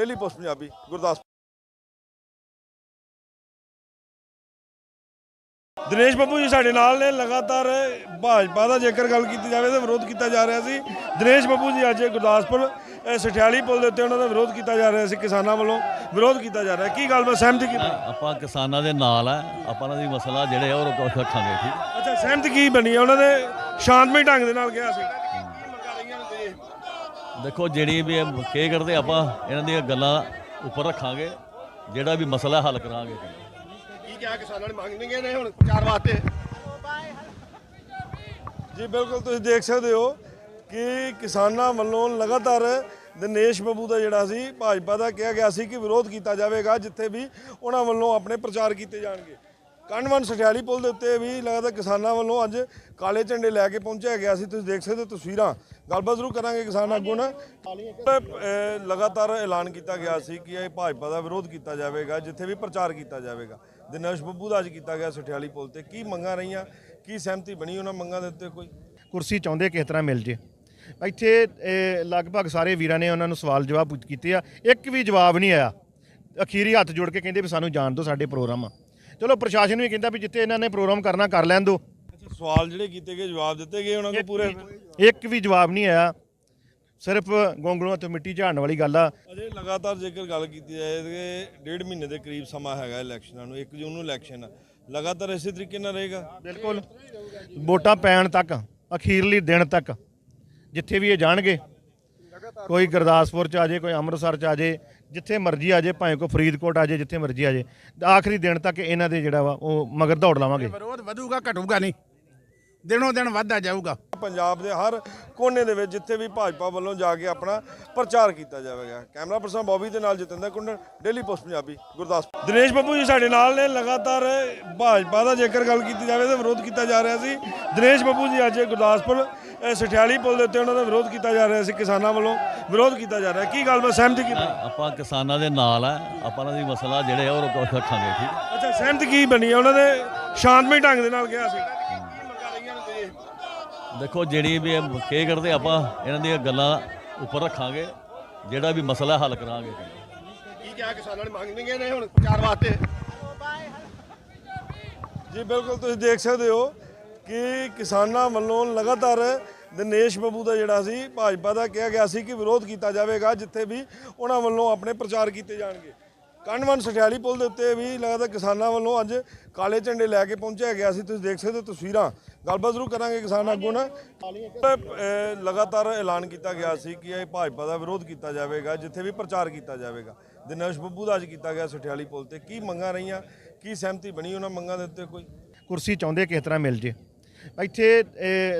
Daily post Punjabi Gurdaspur. Dinesh Babbu ji ਸਾਡੇ ਨਾਲ ਨੇ ਲਗਾਤਾਰ ਭਾਜਪਾ ਦਾ ਜੇਕਰ ਗੱਲ ਕੀਤੀ ਜਾਵੇ ਤਾਂ ਵਿਰੋਧ ਕੀਤਾ ਜਾ ਰਿਹਾ ਸੀ। ਦਿਨੇਸ਼ ਬੱਬੂ ਜੀ ਅੱਜ ਗੁਰਦਾਸਪੁਰ ਸਠਿਆਲੀ ਪੁਲ ਦੇ ਉੱਤੇ ਉਹਨਾਂ ਦਾ ਵਿਰੋਧ ਕੀਤਾ ਜਾ ਰਿਹਾ ਸੀ ਕਿਸਾਨਾਂ ਵੱਲੋਂ ਵਿਰੋਧ ਕੀਤਾ ਜਾ ਰਿਹਾ। ਕੀ ਗੱਲ ਮੈਂ ਸਹਿਮਤੀ ਕੀ? ਆਪਾਂ ਕਿਸਾਨਾਂ ਦੇ ਨਾਲ ਆ ਆਪਾਂ ਉਹਨਾਂ ਦੀ ਮਸਲਾ ਜਿਹੜੇ ਆ ਉਹ ਰੱਖ- ਰੱਖਾਂਗੇ ਠੀਕ? ਅੱਛਾ ਸਹਿਮਤੀ ਕੀ ਬਣੀ ਹੈ ਉਹਨਾਂ ਨੇ ਸ਼ਾਂਤਮਈ ਢੰਗ ਦੇ ਨਾਲ ਕਿਹਾ ਸੀ। ਦੇਖੋ ਜਿਹੜੀ ਵੀ ਇਹ ਕੀ ਕਰਦੇ ਆਪਾਂ ਇਹਨਾਂ ਦੀਆਂ ਗੱਲਾਂ ਉੱਪਰ ਰੱਖਾਂਗੇ ਜਿਹੜਾ ਵੀ ਮਸਲਾ ਹੱਲ ਕਰਾਂਗੇ। ਕੀ ਕਿਹਾ ਕਿਸਾਨਾਂ ਨੇ ਮੰਗਣਗੇ ਨੇ ਹੁਣ ਚਾਰ ਵਾਸਤੇ? ਜੀ ਬਿਲਕੁਲ ਤੁਸੀਂ ਦੇਖ ਸਕਦੇ ਹੋ ਕਿ ਕਿਸਾਨਾਂ ਵੱਲੋਂ ਲਗਾਤਾਰ ਦਿਨੇਸ਼ ਬੱਬੂ ਦਾ ਜਿਹੜਾ ਸੀ ਭਾਜਪਾ ਦਾ ਕਿਹਾ ਗਿਆ ਸੀ ਕਿ ਵਿਰੋਧ ਕੀਤਾ ਜਾਵੇਗਾ ਜਿੱਥੇ ਵੀ ਉਹਨਾਂ ਵੱਲੋਂ ਆਪਣੇ ਪ੍ਰਚਾਰ ਕੀਤੇ ਜਾਣਗੇ। ਕਣਵਨ ਸਠਿਆਲੀ ਪੁਲ ਦੇ ਉੱਤੇ ਵੀ ਲਗਾਤਾਰ ਕਿਸਾਨਾਂ ਵੱਲੋਂ ਅੱਜ ਕਾਲੇ ਝੰਡੇ ਲੈ ਕੇ ਪਹੁੰਚਿਆ ਗਿਆ ਸੀ। ਤੁਸੀਂ ਦੇਖ ਸਕਦੇ ਹੋ ਤਸਵੀਰਾਂ ਗੱਲਬਾਤ ਜ਼ਰੂਰ ਕਰਾਂਗੇ ਕਿਸਾਨ ਆਗੂ ਨਾਲ। ਅਹ ਲਗਾਤਾਰ ਐਲਾਨ ਕੀਤਾ ਗਿਆ ਸੀ ਕਿ ਇਹ ਭਾਜਪਾ ਦਾ ਵਿਰੋਧ ਕੀਤਾ ਜਾਵੇਗਾ ਜਿੱਥੇ ਵੀ ਪ੍ਰਚਾਰ ਕੀਤਾ ਜਾਵੇਗਾ। ਦਿਨੇਸ਼ ਬੱਬੂ ਦਾ ਅੱਜ ਕੀਤਾ ਗਿਆ ਸਠਿਆਲੀ ਪੁਲ ਤੇ। ਕੀ ਮੰਗਾਂ ਰਹੀਆਂ? ਕੀ ਸਹਿਮਤੀ ਬਣੀ ਉਹਨਾਂ ਮੰਗਾਂ ਦੇ ਉੱਤੇ ਕੋਈ? ਕੁਰਸੀ ਚਾਹੁੰਦੇ ਕਿਸ ਤਰ੍ਹਾਂ ਮਿਲ ਜੇ? ਇੱਥੇ ਇਹ, ਲਗਭਗ ਸਾਰੇ ਵੀਰਾਂ ਨੇ ਉਹਨਾਂ ਨੂੰ ਸਵਾਲ ਜਵਾਬ ਪੁੱਛ ਕੀਤੇ ਆ। ਇੱਕ ਵੀ ਜਵਾਬ ਨਹੀਂ ਆਇਆ। ਅਖੀਰੀ ਹੱਥ ਜੋੜ ਕੇ ਕਹਿੰਦੇ ਵੀ ਸਾਨੂੰ ਜਾਣ ਦਿਓ ਸਾਡੇ ਪ੍ਰੋਗਰਾਮ ਆ। ਚਲੋ ਪ੍ਰਸ਼ਾਸਨ ਵੀ ਕਹਿੰਦਾ ਵੀ ਜਿੱਥੇ ਇਹਨਾਂ ਨੇ ਪ੍ਰੋਗਰਾਮ ਕਰਨਾ ਕਰ ਲੈਣ ਦਿਓ। ਸਵਾਲ ਜਿਹੜੇ ਕੀਤੇ ਗਏ ਜਵਾਬ ਦਿੱਤੇ ਗਏ ਉਹਨਾਂ ਕੋਲ ਪੂਰੇ ਇੱਕ ਵੀ ਜਵਾਬ ਨਹੀਂ ਆਇਆ। ਸਿਰਫ ਗੋਂਗਲੂਆਂ ਤੋਂ ਮਿੱਟੀ ਝਾੜਨ ਵਾਲੀ ਗੱਲ ਆ। ਅਜੇ ਲਗਾਤਾਰ ਜੇਕਰ ਗੱਲ ਕੀਤੀ ਜਾਏ ਕਿ ਡੇਢ ਮਹੀਨੇ ਦੇ ਕਰੀਬ ਸਮਾਂ ਹੈਗਾ ਇਲੈਕਸ਼ਨਾਂ ਨੂੰ 1 ਜੂਨ ਨੂੰ ਇਲੈਕਸ਼ਨ ਆ। ਲਗਾਤਾਰ ਇਸੇ ਤਰੀਕੇ ਨਾਲ ਰਹੇਗਾ? ਬਿਲਕੁਲ। ਵੋਟਾਂ ਪੈਣ ਤੱਕ ਅਖੀਰਲੀ ਦਿਨ ਤੱਕ ਜਿੱਥੇ ਵੀ ਇਹ ਜਾਣਗੇ ਕੋਈ ਗੁਰਦਾਸਪੁਰ ਚ ਆ ਜੇ ਕੋਈ ਅੰਮ੍ਰਿਤਸਰ ਚ ਆ ਜੇ ਜਿੱਥੇ ਮਰਜ਼ੀ ਆ ਜੇ ਭਾਵੇਂ ਕੋਈ ਫਰੀਦਕੋਟ ਆ ਜੇ ਜਿੱਥੇ ਮਰਜ਼ੀ ਆ ਜੇ ਆਖਰੀ ਦਿਨ ਤੱਕ ਇਹਨਾਂ ਦੇ ਜਿਹੜਾ ਵਾ ਉਹ ਮਗਰ ਦੌੜ ਲਾਵਾਂਗੇ। ਵਿਰੋਧ ਵਧੂਗਾ ਘਟੂਗਾ ਨਹੀਂ। ਦਿਨੋਂ ਦਿਨ ਵੱਧਦਾ ਜਾਊਗਾ। ਪੰਜਾਬ ਦੇ ਹਰ ਕੋਨੇ ਦੇ ਵਿੱਚ ਜਿੱਥੇ ਵੀ ਭਾਜਪਾ ਵੱਲੋਂ ਜਾ ਕੇ ਆਪਣਾ ਪ੍ਰਚਾਰ ਕੀਤਾ ਜਾਵੇਗਾ। ਕੈਮਰਾ ਪਰਸਨ ਬੌਬੀ ਦੇ ਨਾਲ ਜਤਿੰਦਰ ਕੁੰਡਲ ਡੇਲੀ ਪੋਸਟ ਪੰਜਾਬੀ ਗੁਰਦਾਸਪੁਰ। ਦਿਨੇਸ਼ ਬੱਬੂ ਜੀ ਸਾਡੇ ਨਾਲ ਨੇ ਲਗਾਤਾਰ ਭਾਜਪਾ ਦਾ ਜੇਕਰ ਗੱਲ ਕੀਤੀ ਜਾਵੇ ਤਾਂ ਵਿਰੋਧ ਕੀਤਾ ਜਾ ਰਿਹਾ ਸੀ। ਦਿਨੇਸ਼ ਬੱਬੂ ਜੀ ਅੱਜ ਗੁਰਦਾਸਪੁਰ ਸਠਿਆਲੀ ਪੁਲ ਦੇ ਉੱਤੇ ਉਹਨਾਂ ਦਾ ਵਿਰੋਧ ਕੀਤਾ ਜਾ ਰਿਹਾ ਸੀ ਕਿਸਾਨਾਂ ਵੱਲੋਂ। ਵਿਰੋਧ ਕੀਤਾ ਜਾ ਰਿਹਾ। ਕੀ ਗੱਲ ਮੈਂ ਸਹਿਮਤੀ ਕੀ ਆਪਾਂ ਕਿਸਾਨਾਂ ਦੇ ਨਾਲ ਆ ਆਪਾਂ ਉਹਨਾਂ ਦੀ ਮਸਲਾ ਜਿਹੜੇ ਆ ਉਹ ਰੱਖ- ਰੱਖਾਂਗੇ ਠੀਕ? ਅੱਛਾ ਸਹਿਮਤੀ ਕੀ ਬਣੀ ਹੈ ਉਹਨਾਂ ਨੇ ਸ਼ਾਂਤਮਈ ਢੰਗ ਦੇ ਨਾਲ ਕਿਹਾ ਸੀ। ਦੇਖੋ ਜਿਹੜੀ ਵੀ ਇਹ ਕੀ ਕਰਦੇ ਆਪਾਂ ਇਹਨਾਂ ਦੀਆਂ ਗੱਲਾਂ ਉੱਪਰ ਰੱਖਾਂਗੇ ਜਿਹੜਾ ਵੀ ਮਸਲਾ ਹੱਲ ਕਰਾਂਗੇ। ਕੀ ਕਿਹਾ ਕਿਸਾਨਾਂ ਨੇ? ਮੰਗਣਗੇ ਨੇ ਹੁਣ ਚਾਰ ਵਾਸਤੇ? ਜੀ ਬਿਲਕੁਲ ਤੁਸੀਂ ਦੇਖ ਸਕਦੇ ਹੋ ਕਿ ਕਿਸਾਨਾਂ ਵੱਲੋਂ ਲਗਾਤਾਰ ਦਿਨੇਸ਼ ਬੱਬੂ ਦਾ ਜਿਹੜਾ ਸੀ ਭਾਜਪਾ ਦਾ ਕਿਹਾ ਗਿਆ ਸੀ ਕਿ ਵਿਰੋਧ ਕੀਤਾ ਜਾਵੇਗਾ ਜਿੱਥੇ ਵੀ ਉਹਨਾਂ ਵੱਲੋਂ ਆਪਣੇ ਪ੍ਰਚਾਰ ਕੀਤੇ ਜਾਣਗੇ। ਕਣਵਨ ਸਠਿਆਲੀ ਪੁਲ ਦੇ ਉੱਤੇ ਵੀ ਲਗਾਤਾਰ ਕਿਸਾਨਾਂ ਵੱਲੋਂ ਅੱਜ ਕਾਲੇ ਝੰਡੇ ਲੈ ਕੇ ਪਹੁੰਚਿਆ ਗਿਆ ਸੀ। ਤੁਸੀਂ ਦੇਖ ਸਕਦੇ ਹੋ ਤਸਵੀਰਾਂ। ਗੱਲਬਾਤ ਜ਼ਰੂਰ ਕਰਾਂਗੇ ਕਿਸਾਨ ਆਗੂ ਨਾਲ ਅਹ, ਲਗਾਤਾਰ ਐਲਾਨ ਕੀਤਾ ਗਿਆ ਸੀ ਕਿ ਇਹ ਭਾਜਪਾ ਦਾ ਵਿਰੋਧ ਕੀਤਾ ਜਾਵੇਗਾ, ਜਿੱਥੇ ਵੀ ਪ੍ਰਚਾਰ ਕੀਤਾ ਜਾਵੇਗਾ। ਦਿਨੇਸ਼ ਬੱਬੂ ਦਾ ਅੱਜ ਕੀਤਾ ਗਿਆ ਸਠਿਆਲੀ ਪੁਲ ਤੇ। ਕੀ ਮੰਗਾਂ ਰਹੀਆਂ? ਕੀ ਸਹਿਮਤੀ ਬਣੀ ਉਹਨਾਂ ਮੰਗਾਂ ਦੇ ਉੱਤੇ ਕੋਈ? ਕੁਰਸੀ ਚਾਹੁੰਦੇ ਕਿਸ ਤਰ੍ਹਾਂ ਮਿਲ ਜੇ? ਇੱਥੇ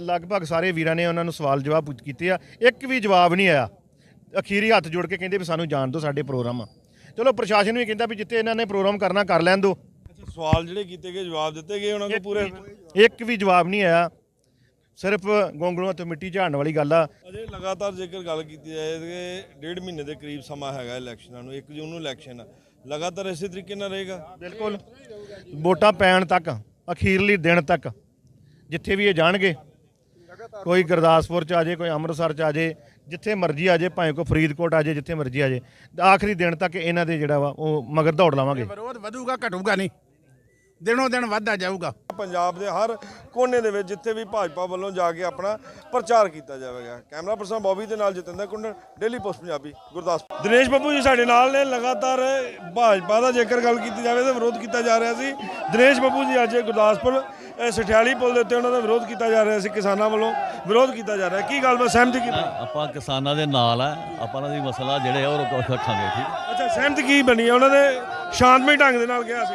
ਲਗਭਗ ਸਾਰੇ ਵੀਰਾਂ ਨੇ ਉਹਨਾਂ ਨੂੰ ਸਵਾਲ ਜਵਾਬ ਪੁੱਛ ਕੀਤੇ ਆ। ਇੱਕ ਵੀ ਜਵਾਬ ਨਹੀਂ ਆਇਆ। ਅਖੀਰੀ ਹੱਥ ਜੋੜ ਕੇ ਕਹਿੰਦੇ ਵੀ ਸਾਨੂੰ ਜਾਣ ਦਿਓ, ਸਾਡੇ ਪ੍ਰੋਗਰਾਮ ਆ। ਚਲੋ ਪ੍ਰਸ਼ਾਸਨ ਵੀ ਕਹਿੰਦਾ ਵੀ ਜਿੱਥੇ ਇਹਨਾਂ ਨੇ ਪ੍ਰੋਗਰਾਮ ਕਰਨਾ ਕਰ ਲੈਣ ਦਿਓ ਸਵਾਲ ਜਿਹੜੇ ਕੀਤੇ ਗਏ ਜਵਾਬ ਦਿੱਤੇ ਗਏ ਉਹਨਾਂ ਕੋਲ ਪੂਰੇ? ਇੱਕ ਵੀ ਜਵਾਬ ਨਹੀਂ ਆਇਆ। ਸਿਰਫ ਗੋਂਗਲੂਆਂ ਤੋਂ ਮਿੱਟੀ ਝਾੜਨ ਵਾਲੀ ਗੱਲ ਆ। ਅਜੇ ਲਗਾਤਾਰ ਜੇਕਰ ਗੱਲ ਕੀਤੀ ਜਾਏ ਕਿ ਡੇਢ ਮਹੀਨੇ ਦੇ ਕਰੀਬ ਸਮਾਂ ਹੈਗਾ ਇਲੈਕਸ਼ਨਾਂ ਨੂੰ 1 ਜੂਨ ਨੂੰ ਇਲੈਕਸ਼ਨ ਆ। ਲਗਾਤਾਰ ਇਸੇ ਤਰੀਕੇ ਨਾਲ ਰਹੇਗਾ? ਬਿਲਕੁਲ। ਵੋਟਾਂ ਪੈਣ ਤੱਕ ਅਖੀਰਲੀ ਦਿਨ ਤੱਕ ਜਿੱਥੇ ਵੀ ਇਹ ਜਾਣਗੇ ਕੋਈ ਗੁਰਦਾਸਪੁਰ ਚ ਆ ਜੇ ਕੋਈ ਅੰਮ੍ਰਿਤਸਰ ਚ ਆ ਜੇ ਜਿੱਥੇ ਮਰਜ਼ੀ ਆ ਜੇ, ਭਾਵੇਂ ਕੋਈ ਫਰੀਦਕੋਟ ਆ ਜੇ, ਜਿੱਥੇ ਮਰਜ਼ੀ ਆ ਜੇ, ਆਖਰੀ ਦਿਨ ਤੱਕ ਇਹਨਾਂ ਦੇ ਜਿਹੜਾ ਵਾ, ਉਹ ਮਗਰ ਦੌੜ ਲਾਵਾਂਗੇ। ਵਿਰੋਧ ਵਧੂਗਾ, ਘਟੂਗਾ ਨਹੀਂ। ਦਿਨੋਂ ਦਿਨ ਵੱਧਦਾ ਜਾਊਗਾ। ਪੰਜਾਬ ਦੇ ਹਰ ਕੋਨੇ ਦੇ ਵਿੱਚ ਜਿੱਥੇ ਵੀ ਭਾਜਪਾ ਵੱਲੋਂ ਜਾ ਕੇ ਆਪਣਾ ਪ੍ਰਚਾਰ ਕੀਤਾ ਜਾਵੇਗਾ। ਕੈਮਰਾ ਪਰਸਨ ਬੌਬੀ ਦੇ ਨਾਲ ਜਤਿੰਦਰ ਕੁੰਡਲ ਡੇਲੀ ਪੋਸਟ ਪੰਜਾਬੀ ਗੁਰਦਾਸਪੁਰ। ਦਿਨੇਸ਼ ਬੱਬੂ ਜੀ ਸਾਡੇ ਨਾਲ ਨੇ ਲਗਾਤਾਰ ਭਾਜਪਾ ਦਾ ਜੇਕਰ ਗੱਲ ਕੀਤੀ ਜਾਵੇ ਤਾਂ ਵਿਰੋਧ ਕੀਤਾ ਜਾ ਰਿਹਾ ਸੀ। ਦਿਨੇਸ਼ ਬੱਬੂ ਜੀ ਅੱਜ ਗੁਰਦਾਸਪੁਰ ਸਠਿਆਲੀ ਪੁਲ ਦੇ ਉੱਤੇ ਉਹਨਾਂ ਦਾ ਵਿਰੋਧ ਕੀਤਾ ਜਾ ਰਿਹਾ ਸੀ ਕਿਸਾਨਾਂ ਵੱਲੋਂ। ਵਿਰੋਧ ਕੀਤਾ ਜਾ ਰਿਹਾ। ਕੀ ਗੱਲ ਮੈਂ ਸਹਿਮਤੀ ਕੀ ਆਪਾਂ ਕਿਸਾਨਾਂ ਦੇ ਨਾਲ ਆ ਆਪਾਂ ਉਹਨਾਂ ਦੀ ਮਸਲਾ ਜਿਹੜੇ ਆ ਉਹ ਰੱਖ- ਰੱਖਾਂਗੇ ਠੀਕ? ਅੱਛਾ ਸਹਿਮਤੀ ਕੀ ਬਣੀ ਹੈ ਉਹਨਾਂ ਨੇ ਸ਼ਾਂਤਮਈ ਢੰਗ ਦੇ ਨਾਲ ਕਿਹਾ ਸੀ।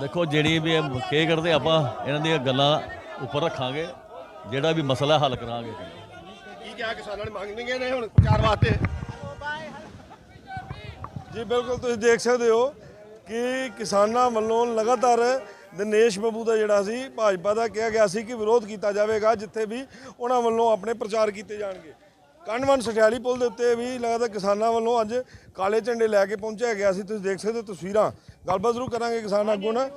ਦੇਖੋ ਜਿਹੜੀ ਵੀ ਇਹ ਕੀ ਕਰਦੇ ਆਪਾਂ ਇਹਨਾਂ ਦੀਆਂ ਗੱਲਾਂ ਉੱਪਰ ਰੱਖਾਂਗੇ। ਜਿਹੜਾ ਵੀ ਮਸਲਾ ਹੱਲ ਕਰਾਂਗੇ। ਕੀ ਕਿਹਾ ਕਿਸਾਨਾਂ ਨੇ? ਮੰਗਣਗੇ ਨੇ ਹੁਣ ਚਾਰ ਵਾਸਤੇ? ਜੀ ਬਿਲਕੁਲ ਤੁਸੀਂ ਦੇਖ ਸਕਦੇ ਹੋ ਕਿ ਕਿਸਾਨਾਂ ਵੱਲੋਂ ਲਗਾਤਾਰ ਦਿਨੇਸ਼ ਬੱਬੂ ਦਾ ਜਿਹੜਾ ਸੀ ਭਾਜਪਾ ਦਾ ਕਿਹਾ ਗਿਆ ਸੀ ਕਿ ਵਿਰੋਧ ਕੀਤਾ ਜਾਵੇਗਾ ਜਿੱਥੇ ਵੀ ਉਹਨਾਂ ਵੱਲੋਂ ਆਪਣੇ ਪ੍ਰਚਾਰ ਕੀਤੇ ਜਾਣਗੇ। ਕਣਵਨ ਸਠਿਆਲੀ ਪੁਲ ਦੇ ਉੱਤੇ ਵੀ ਲਗਾਤਾਰ ਕਿਸਾਨਾਂ ਵੱਲੋਂ ਅੱਜ ਕਾਲੇ ਝੰਡੇ ਲੈ ਕੇ ਪਹੁੰਚਿਆ ਗਿਆ ਸੀ। ਤੁਸੀਂ ਦੇਖ ਸਕਦੇ ਹੋ ਤਸਵੀਰਾਂ। ਗੱਲਬਾਤ ਜ਼ਰੂਰ ਕਰਾਂਗੇ ਕਿਸਾਨ ਆਗੂ ਨਾਲ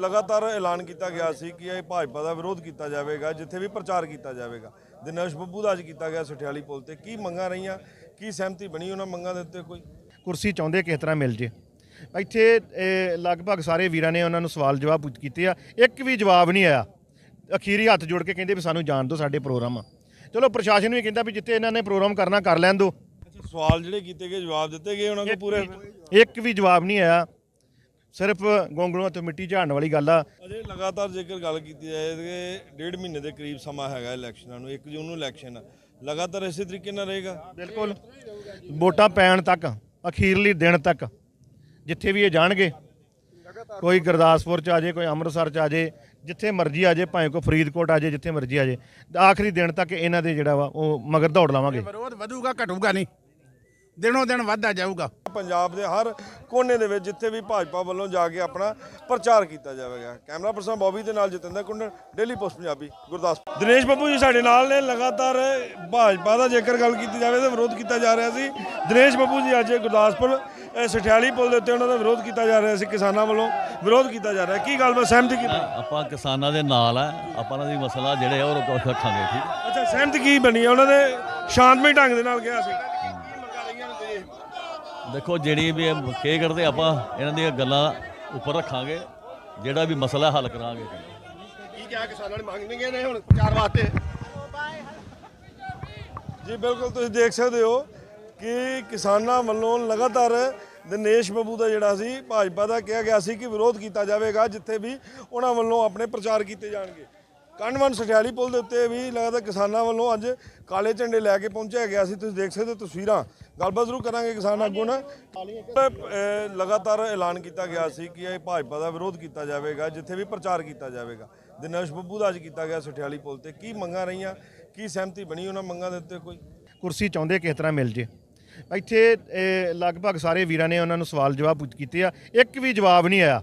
ਲਗਾਤਾਰ ਐਲਾਨ ਕੀਤਾ ਗਿਆ ਸੀ ਕਿ ਇਹ ਭਾਜਪਾ ਦਾ ਵਿਰੋਧ ਕੀਤਾ ਜਾਵੇਗਾ, ਜਿੱਥੇ ਵੀ ਪ੍ਰਚਾਰ ਕੀਤਾ ਜਾਵੇਗਾ। ਦਿਨੇਸ਼ ਬੱਬੂ ਦਾ ਅੱਜ ਕੀਤਾ ਗਿਆ ਸਠਿਆਲੀ ਪੁਲ ਤੇ। ਕੀ ਮੰਗਾਂ ਰਹੀਆਂ? ਕੀ ਸਹਿਮਤੀ ਬਣੀ ਉਹਨਾਂ ਮੰਗਾਂ ਦੇ ਉੱਤੇ ਕੋਈ? ਕੁਰਸੀ ਚਾਹੁੰਦੇ ਕਿਸ ਤਰ੍ਹਾਂ ਮਿਲ ਜੇ। ਇੱਥੇ ਲਗਭਗ ਸਾਰੇ ਵੀਰਾਂ ਨੇ ਉਹਨਾਂ ਨੂੰ ਸਵਾਲ ਜਵਾਬ ਪੁੱਛ ਕੀਤੇ ਆ। ਇੱਕ ਵੀ ਜਵਾਬ ਨਹੀਂ ਆਇਆ। ਅਖੀਰੀ ਹੱਥ ਜੋੜ ਕੇ ਕਹਿੰਦੇ ਵੀ ਸਾਨੂੰ ਜਾਣ ਦਿਓ ਸਾਡੇ ਪ੍ਰੋਗਰਾਮ। ਆ ਚਲੋ ਪ੍ਰਸ਼ਾਸਨ ਵੀ ਕਹਿੰਦਾ ਵੀ ਜਿੱਥੇ ਇਹਨਾਂ ਨੇ ਪ੍ਰੋਗਰਾਮ ਕਰਨਾ ਕਰ ਲੈਣ ਦਿਓ ਸਵਾਲ ਜਿਹੜੇ ਕੀਤੇ ਗਏ ਜਵਾਬ ਦਿੱਤੇ ਗਏ ਉਹਨਾਂ ਕੋਲ ਪੂਰੇ? ਇੱਕ ਵੀ ਜਵਾਬ ਨਹੀਂ ਆਇਆ। ਸਿਰਫ ਗੋਂਗਲੂਆਂ ਤੋਂ ਮਿੱਟੀ ਝਾੜਨ ਵਾਲੀ ਗੱਲ ਆ। ਅਜੇ ਲਗਾਤਾਰ ਜੇਕਰ ਗੱਲ ਕੀਤੀ ਜਾਏ ਕਿ ਡੇਢ ਮਹੀਨੇ ਦੇ ਕਰੀਬ ਸਮਾਂ ਹੈਗਾ ਇਲੈਕਸ਼ਨਾਂ ਨੂੰ 1 ਜੂਨ ਨੂੰ ਇਲੈਕਸ਼ਨ ਆ। ਲਗਾਤਾਰ ਇਸੇ ਤਰੀਕੇ ਨਾਲ ਰਹੇਗਾ? ਬਿਲਕੁਲ। ਵੋਟਾਂ ਪੈਣ ਤੱਕ ਅਖੀਰਲੀ ਦਿਨ ਤੱਕ ਜਿੱਥੇ ਵੀ ਇਹ ਜਾਣਗੇ ਕੋਈ ਗੁਰਦਾਸਪੁਰ ਚ ਆ ਜੇ ਕੋਈ ਅੰਮ੍ਰਿਤਸਰ ਚ ਆ ਜੇ ਜਿੱਥੇ ਮਰਜ਼ੀ ਆ ਜੇ, ਭਾਵੇਂ ਕੋਈ ਫਰੀਦਕੋਟ ਆ ਜੇ, ਜਿੱਥੇ ਮਰਜ਼ੀ ਆ ਜੇ, ਆਖਰੀ ਦਿਨ ਤੱਕ ਇਹਨਾਂ ਦੇ ਜਿਹੜਾ ਵਾ, ਉਹ ਮਗਰ ਦੌੜ ਲਾਵਾਂਗੇ। ਵਿਰੋਧ ਵਧੂਗਾ, ਘਟੂਗਾ ਨਹੀਂ। ਦਿਨੋਂ ਦਿਨ ਵੱਧਦਾ ਜਾਊਗਾ। ਪੰਜਾਬ ਦੇ ਹਰ ਕੋਨੇ ਦੇ ਵਿੱਚ ਜਿੱਥੇ ਵੀ ਭਾਜਪਾ ਵੱਲੋਂ ਜਾ ਕੇ ਆਪਣਾ ਪ੍ਰਚਾਰ ਕੀਤਾ ਜਾਵੇਗਾ। ਕੈਮਰਾ ਪਰਸਨ ਬੌਬੀ ਦੇ ਨਾਲ ਜਤਿੰਦਰ ਕੁੰਡਲ ਡੇਲੀ ਪੋਸਟ ਪੰਜਾਬੀ ਗੁਰਦਾਸਪੁਰ। ਦਿਨੇਸ਼ ਬੱਬੂ ਜੀ ਸਾਡੇ ਨਾਲ ਨੇ ਲਗਾਤਾਰ ਭਾਜਪਾ ਦਾ ਜੇਕਰ ਗੱਲ ਕੀਤੀ ਜਾਵੇ ਤਾਂ ਵਿਰੋਧ ਕੀਤਾ ਜਾ ਰਿਹਾ ਸੀ। ਦਿਨੇਸ਼ ਬੱਬੂ ਜੀ ਅੱਜ ਗੁਰਦਾਸਪੁਰ ਸਠਿਆਲੀ ਪੁਲ ਦੇ ਉੱਤੇ ਉਹਨਾਂ ਦਾ ਵਿਰੋਧ ਕੀਤਾ ਜਾ ਰਿਹਾ ਸੀ ਕਿਸਾਨਾਂ ਵੱਲੋਂ। ਵਿਰੋਧ ਕੀਤਾ ਜਾ ਰਿਹਾ। ਕੀ ਗੱਲ ਬਸ ਸਹਿਮਤੀ ਕੀਤੀ ਆਪਾਂ ਕਿਸਾਨਾਂ ਦੇ ਨਾਲ ਆ ਆਪਾਂ ਉਹਨਾਂ ਦੀ ਮਸਲਾ ਜਿਹੜੇ ਆ ਉਹ ਰੱਖ- ਰੱਖਾਂਗੇ ਠੀਕ। ਅੱਛਾ ਸਹਿਮਤੀ ਕੀ ਬਣੀ ਹੈ ਉਹਨਾਂ ਨੇ ਸ਼ਾਂਤਮਈ ਢੰਗ ਦੇ ਨਾਲ ਕਿਹਾ ਸੀ। ਦੇਖੋ ਜਿਹੜੀ ਵੀ ਇਹ ਕੀ ਕਰਦੇ ਆਪਾਂ ਇਹਨਾਂ ਦੀਆਂ ਗੱਲਾਂ ਉੱਪਰ ਰੱਖਾਂਗੇ ਜਿਹੜਾ ਵੀ ਮਸਲਾ ਹੱਲ ਕਰਾਂਗੇ। ਕੀ ਕਿਹਾ ਕਿਸਾਨਾਂ ਨੇ ਮੰਗਣਗੇ ਨੇ ਹੁਣ ਪ੍ਰਚਾਰ ਵਾਸਤੇ? ਜੀ ਬਿਲਕੁਲ ਤੁਸੀਂ ਦੇਖ ਸਕਦੇ ਹੋ ਕਿ ਕਿਸਾਨਾਂ ਵੱਲੋਂ ਲਗਾਤਾਰ ਦਿਨੇਸ਼ ਬੱਬੂ ਦਾ ਜਿਹੜਾ ਸੀ ਭਾਜਪਾ ਦਾ ਕਿਹਾ ਗਿਆ ਸੀ ਕਿ ਵਿਰੋਧ ਕੀਤਾ ਜਾਵੇਗਾ ਜਿੱਥੇ ਵੀ ਉਹਨਾਂ ਵੱਲੋਂ ਆਪਣੇ ਪ੍ਰਚਾਰ ਕੀਤੇ ਜਾਣਗੇ। ਕੰਨਵਨ ਸਠਿਆਲੀ ਪੁਲ ਦੇ ਉੱਤੇ ਵੀ ਲਗਾਤਾਰ ਕਿਸਾਨਾਂ ਵੱਲੋਂ ਅੱਜ ਕਾਲੇ ਝੰਡੇ ਲੈ ਕੇ ਪਹੁੰਚਿਆ ਗਿਆ ਸੀ। ਤੁਸੀਂ ਦੇਖ ਸਕਦੇ ਹੋ ਤਸਵੀਰਾਂ ਗੱਲਬਾਤ ਜ਼ਰੂਰ ਕਰਾਂਗੇ ਕਿਸਾਨ ਆਗੂ ਨਾਲ। ਅਹ ਲਗਾਤਾਰ ਐਲਾਨ ਕੀਤਾ ਗਿਆ ਸੀ ਕਿ ਇਹ ਭਾਜਪਾ ਦਾ ਵਿਰੋਧ ਕੀਤਾ ਜਾਵੇਗਾ ਜਿੱਥੇ ਵੀ ਪ੍ਰਚਾਰ ਕੀਤਾ ਜਾਵੇਗਾ। ਦਿਨੇਸ਼ ਬੱਬੂ ਦਾ ਅੱਜ ਕੀਤਾ ਗਿਆ ਸਠਿਆਲੀ ਪੁਲ ਤੇ। ਕੀ ਮੰਗਾਂ ਰਹੀਆਂ? ਕੀ ਸਹਿਮਤੀ ਬਣੀ ਉਹਨਾਂ ਮੰਗਾਂ ਦੇ ਉੱਤੇ ਕੋਈ? ਕੁਰਸੀ ਚਾਹੁੰਦੇ ਕਿਸ ਤਰ੍ਹਾਂ ਮਿਲ ਜੇ? ਇੱਥੇ ਇਹ, ਲਗਭਗ ਸਾਰੇ ਵੀਰਾਂ ਨੇ ਉਹਨਾਂ ਨੂੰ ਸਵਾਲ ਜਵਾਬ ਪੁੱਛ ਕੀਤੇ ਆ। ਇੱਕ ਵੀ ਜਵਾਬ ਨਹੀਂ ਆਇਆ।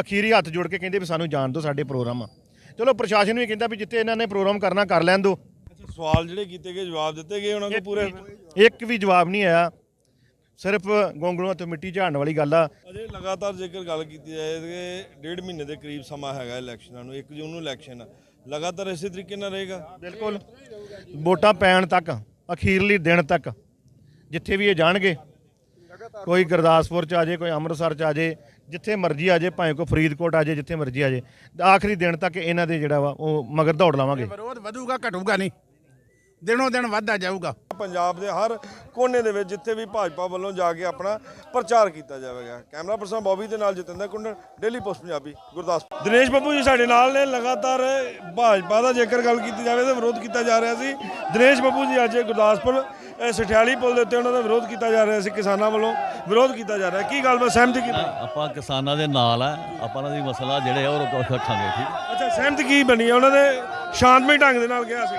ਅਖੀਰੀ ਹੱਥ ਜੋੜ ਕੇ ਕਹਿੰਦੇ ਵੀ ਸਾਨੂੰ ਜਾਣ ਦਿਓ ਸਾਡੇ ਪ੍ਰੋਗਰਾਮ ਆ। ਚਲੋ ਪ੍ਰਸ਼ਾਸਨ ਵੀ ਕਹਿੰਦਾ ਵੀ ਜਿੱਥੇ ਇਹਨਾਂ ਨੇ ਪ੍ਰੋਗਰਾਮ ਕਰਨਾ ਕਰ ਲੈਣ ਦਿਓ। ਸਵਾਲ ਜਿਹੜੇ ਕੀਤੇ ਗਏ ਜਵਾਬ ਦਿੱਤੇ ਗਏ ਉਹਨਾਂ ਕੋਲ ਪੂਰੇ? ਇੱਕ ਵੀ ਜਵਾਬ ਨਹੀਂ ਆਇਆ। ਸਿਰਫ ਗੋਂਗਲੂਆਂ ਤੋਂ ਮਿੱਟੀ ਝਾੜਨ ਵਾਲੀ ਗੱਲ ਆ। ਅਜੇ ਲਗਾਤਾਰ ਜੇਕਰ ਗੱਲ ਕੀਤੀ ਜਾਏ ਕਿ ਡੇਢ ਮਹੀਨੇ ਦੇ ਕਰੀਬ ਸਮਾਂ ਹੈਗਾ ਇਲੈਕਸ਼ਨਾਂ ਨੂੰ 1 ਜੂਨ ਨੂੰ ਇਲੈਕਸ਼ਨ ਆ। ਲਗਾਤਾਰ ਇਸੇ ਤਰੀਕੇ ਨਾਲ ਰਹੇਗਾ? ਬਿਲਕੁਲ। ਵੋਟਾਂ ਪੈਣ ਤੱਕ ਅਖੀਰਲੀ ਦਿਨ ਤੱਕ ਜਿੱਥੇ ਵੀ ਇਹ ਜਾਣਗੇ ਕੋਈ ਗੁਰਦਾਸਪੁਰ ਚ ਆ ਜੇ ਕੋਈ ਅੰਮ੍ਰਿਤਸਰ ਚ ਆ ਜੇ ਜਿੱਥੇ ਮਰਜ਼ੀ ਆ ਜੇ ਭਾਵੇਂ ਕੋਈ ਫਰੀਦਕੋਟ ਆ ਜੇ ਜਿੱਥੇ ਮਰਜ਼ੀ ਆ ਜੇ ਆਖਰੀ ਦਿਨ ਤੱਕ ਇਹਨਾਂ ਦੇ ਜਿਹੜਾ ਵਾ ਉਹ ਮਗਰ ਦੌੜ ਲਾਵਾਂਗੇ। ਵਿਰੋਧ ਵਧੂਗਾ ਘਟੂਗਾ ਨਹੀਂ। ਦਿਨੋਂ ਦਿਨ ਵੱਧਦਾ ਜਾਊਗਾ। ਪੰਜਾਬ ਦੇ ਹਰ ਕੋਨੇ ਦੇ ਵਿੱਚ ਜਿੱਥੇ ਵੀ ਭਾਜਪਾ ਵੱਲੋਂ ਜਾ ਕੇ ਆਪਣਾ ਪ੍ਰਚਾਰ ਕੀਤਾ ਜਾਵੇਗਾ। ਕੈਮਰਾ ਪਰਸਨ ਬੌਬੀ ਦੇ ਨਾਲ ਜਤਿੰਦਰ ਕੁੰਡਲ ਡੇਲੀ ਪੋਸਟ ਪੰਜਾਬੀ ਗੁਰਦਾਸਪੁਰ। ਦਿਨੇਸ਼ ਬੱਬੂ ਜੀ ਸਾਡੇ ਨਾਲ ਨੇ ਲਗਾਤਾਰ ਭਾਜਪਾ ਦਾ ਜੇਕਰ ਗੱਲ ਕੀਤੀ ਜਾਵੇ ਤਾਂ ਵਿਰੋਧ ਕੀਤਾ ਜਾ ਰਿਹਾ ਸੀ। ਦਿਨੇਸ਼ ਬੱਬੂ ਜੀ ਅੱਜ ਗੁਰਦਾਸਪੁਰ ਸਠਿਆਲੀ ਪੁਲ ਦੇ ਉੱਤੇ ਉਹਨਾਂ ਦਾ ਵਿਰੋਧ ਕੀਤਾ ਜਾ ਰਿਹਾ ਸੀ ਕਿਸਾਨਾਂ ਵੱਲੋਂ ਵਿਰੋਧ ਕੀਤਾ ਜਾ ਰਿਹਾ। ਕੀ ਗੱਲ ਬਸ ਸਹਿਮਤੀ ਕੀਤੀ ਆਪਾਂ ਕਿਸਾਨਾਂ ਦੇ ਨਾਲ ਆ ਆਪਾਂ ਉਹਨਾਂ ਦੀ ਮਸਲਾ ਜਿਹੜੇ ਆ ਉਹ ਰੱਖ- ਰੱਖਾਂਗੇ ਠੀਕ। ਅੱਛਾ ਸਹਿਮਤੀ ਕੀ ਬਣੀ ਹੈ ਉਹਨਾਂ ਨੇ ਸ਼ਾਂਤਮਈ ਢੰਗ ਦੇ ਨਾਲ ਕਿਹਾ ਸੀ।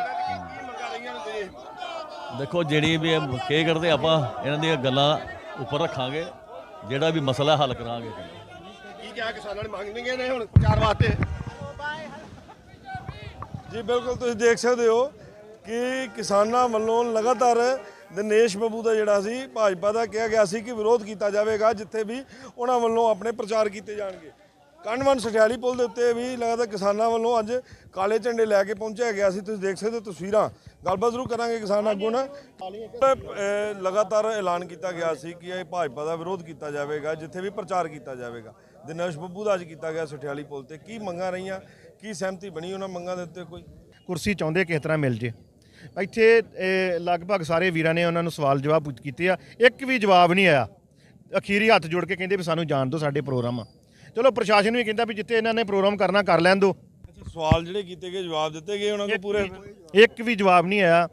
ਦੇਖੋ ਜਿਹੜੀ ਵੀ ਇਹ ਕੀ ਕਰਦੇ ਆਪਾਂ ਇਹਨਾਂ ਦੀਆਂ ਗੱਲਾਂ ਉੱਪਰ ਰੱਖਾਂਗੇ ਜਿਹੜਾ ਵੀ ਮਸਲਾ ਹੱਲ ਕਰਾਂਗੇ। ਕੀ ਕਿਹਾ ਕਿਸਾਨਾਂ ਨੇ? ਮੰਗਣਗੇ ਨੇ ਹੁਣ ਪ੍ਰਚਾਰ ਵਾਸਤੇ? ਜੀ ਬਿਲਕੁਲ ਤੁਸੀਂ ਦੇਖ ਸਕਦੇ ਹੋ ਕਿ ਕਿਸਾਨਾਂ ਵੱਲੋਂ ਲਗਾਤਾਰ ਦਿਨੇਸ਼ ਬੱਬੂ ਦਾ ਜਿਹੜਾ ਸੀ ਭਾਜਪਾ ਦਾ ਕਿਹਾ ਗਿਆ ਸੀ ਕਿ ਵਿਰੋਧ ਕੀਤਾ ਜਾਵੇਗਾ ਜਿੱਥੇ ਵੀ ਉਹਨਾਂ ਵੱਲੋਂ ਆਪਣੇ ਪ੍ਰਚਾਰ ਕੀਤੇ ਜਾਣਗੇ। ਕੰਨਵਨ ਸਠਿਆਲੀ ਪੁਲ ਦੇ ਉੱਤੇ ਵੀ ਲਗਾਤਾਰ ਕਿਸਾਨਾਂ ਵੱਲੋਂ ਅੱਜ ਕਾਲੇ ਝੰਡੇ ਲੈ ਕੇ ਪਹੁੰਚਿਆ ਗਿਆ ਸੀ। ਤੁਸੀਂ ਦੇਖ ਸਕਦੇ ਹੋ ਤਸਵੀਰਾਂ। ਗੱਲਬਾਤ ਜ਼ਰੂਰ ਕਰਾਂਗੇ ਕਿਸਾਨ ਆਗੂ ਨਾਲ ਅਹ ਲਗਾਤਾਰ ਐਲਾਨ ਕੀਤਾ ਗਿਆ ਸੀ ਕਿ ਇਹ ਭਾਜਪਾ ਦਾ ਵਿਰੋਧ ਕੀਤਾ ਜਾਵੇਗਾ, ਜਿੱਥੇ ਵੀ ਪ੍ਰਚਾਰ ਕੀਤਾ ਜਾਵੇਗਾ। ਦਿਨੇਸ਼ ਬੱਬੂ ਦਾ ਅੱਜ ਕੀਤਾ ਗਿਆ ਸਠਿਆਲੀ ਪੁਲ ਤੇ। ਕੀ ਮੰਗਾਂ ਰਹੀਆਂ? ਕੀ ਸਹਿਮਤੀ ਬਣੀ ਉਹਨਾਂ ਮੰਗਾਂ ਦੇ ਉੱਤੇ ਕੋਈ? ਕੁਰਸੀ ਚਾਹੁੰਦੇ ਕਿਸ ਤਰ੍ਹਾਂ ਮਿਲ ਜੇ? ਇੱਥੇ ਲਗਭਗ ਸਾਰੇ ਵੀਰਾਂ ਨੇ ਉਹਨਾਂ ਨੂੰ ਸਵਾਲ ਜਵਾਬ ਪੁੱਛ ਕੀਤੇ ਆ। ਇੱਕ ਵੀ ਜਵਾਬ ਨਹੀਂ ਆਇਆ। ਅਖੀਰੀ ਹੱਥ ਜੋੜ ਕੇ ਕਹਿੰਦੇ ਵੀ ਸਾਨੂੰ ਜਾਣ ਦਿਓ, ਸਾਡੇ ਪ੍ਰੋਗਰਾਮ ਆ। ਚਲੋ ਪ੍ਰਸ਼ਾਸਨ ਵੀ ਕਹਿੰਦਾ ਵੀ ਜਿੱਥੇ ਇਹਨਾਂ ਨੇ ਪ੍ਰੋਗਰਾਮ ਕਰਨਾ ਕਰ ਲੈਣ ਦਿਓ ਸਵਾਲ ਜਿਹੜੇ ਕੀਤੇ ਗਏ ਜਵਾਬ ਦਿੱਤੇ ਗਏ ਉਹਨਾਂ ਕੋਲ ਪੂਰੇ? ਇੱਕ ਵੀ ਜਵਾਬ ਨਹੀਂ ਆਇਆ।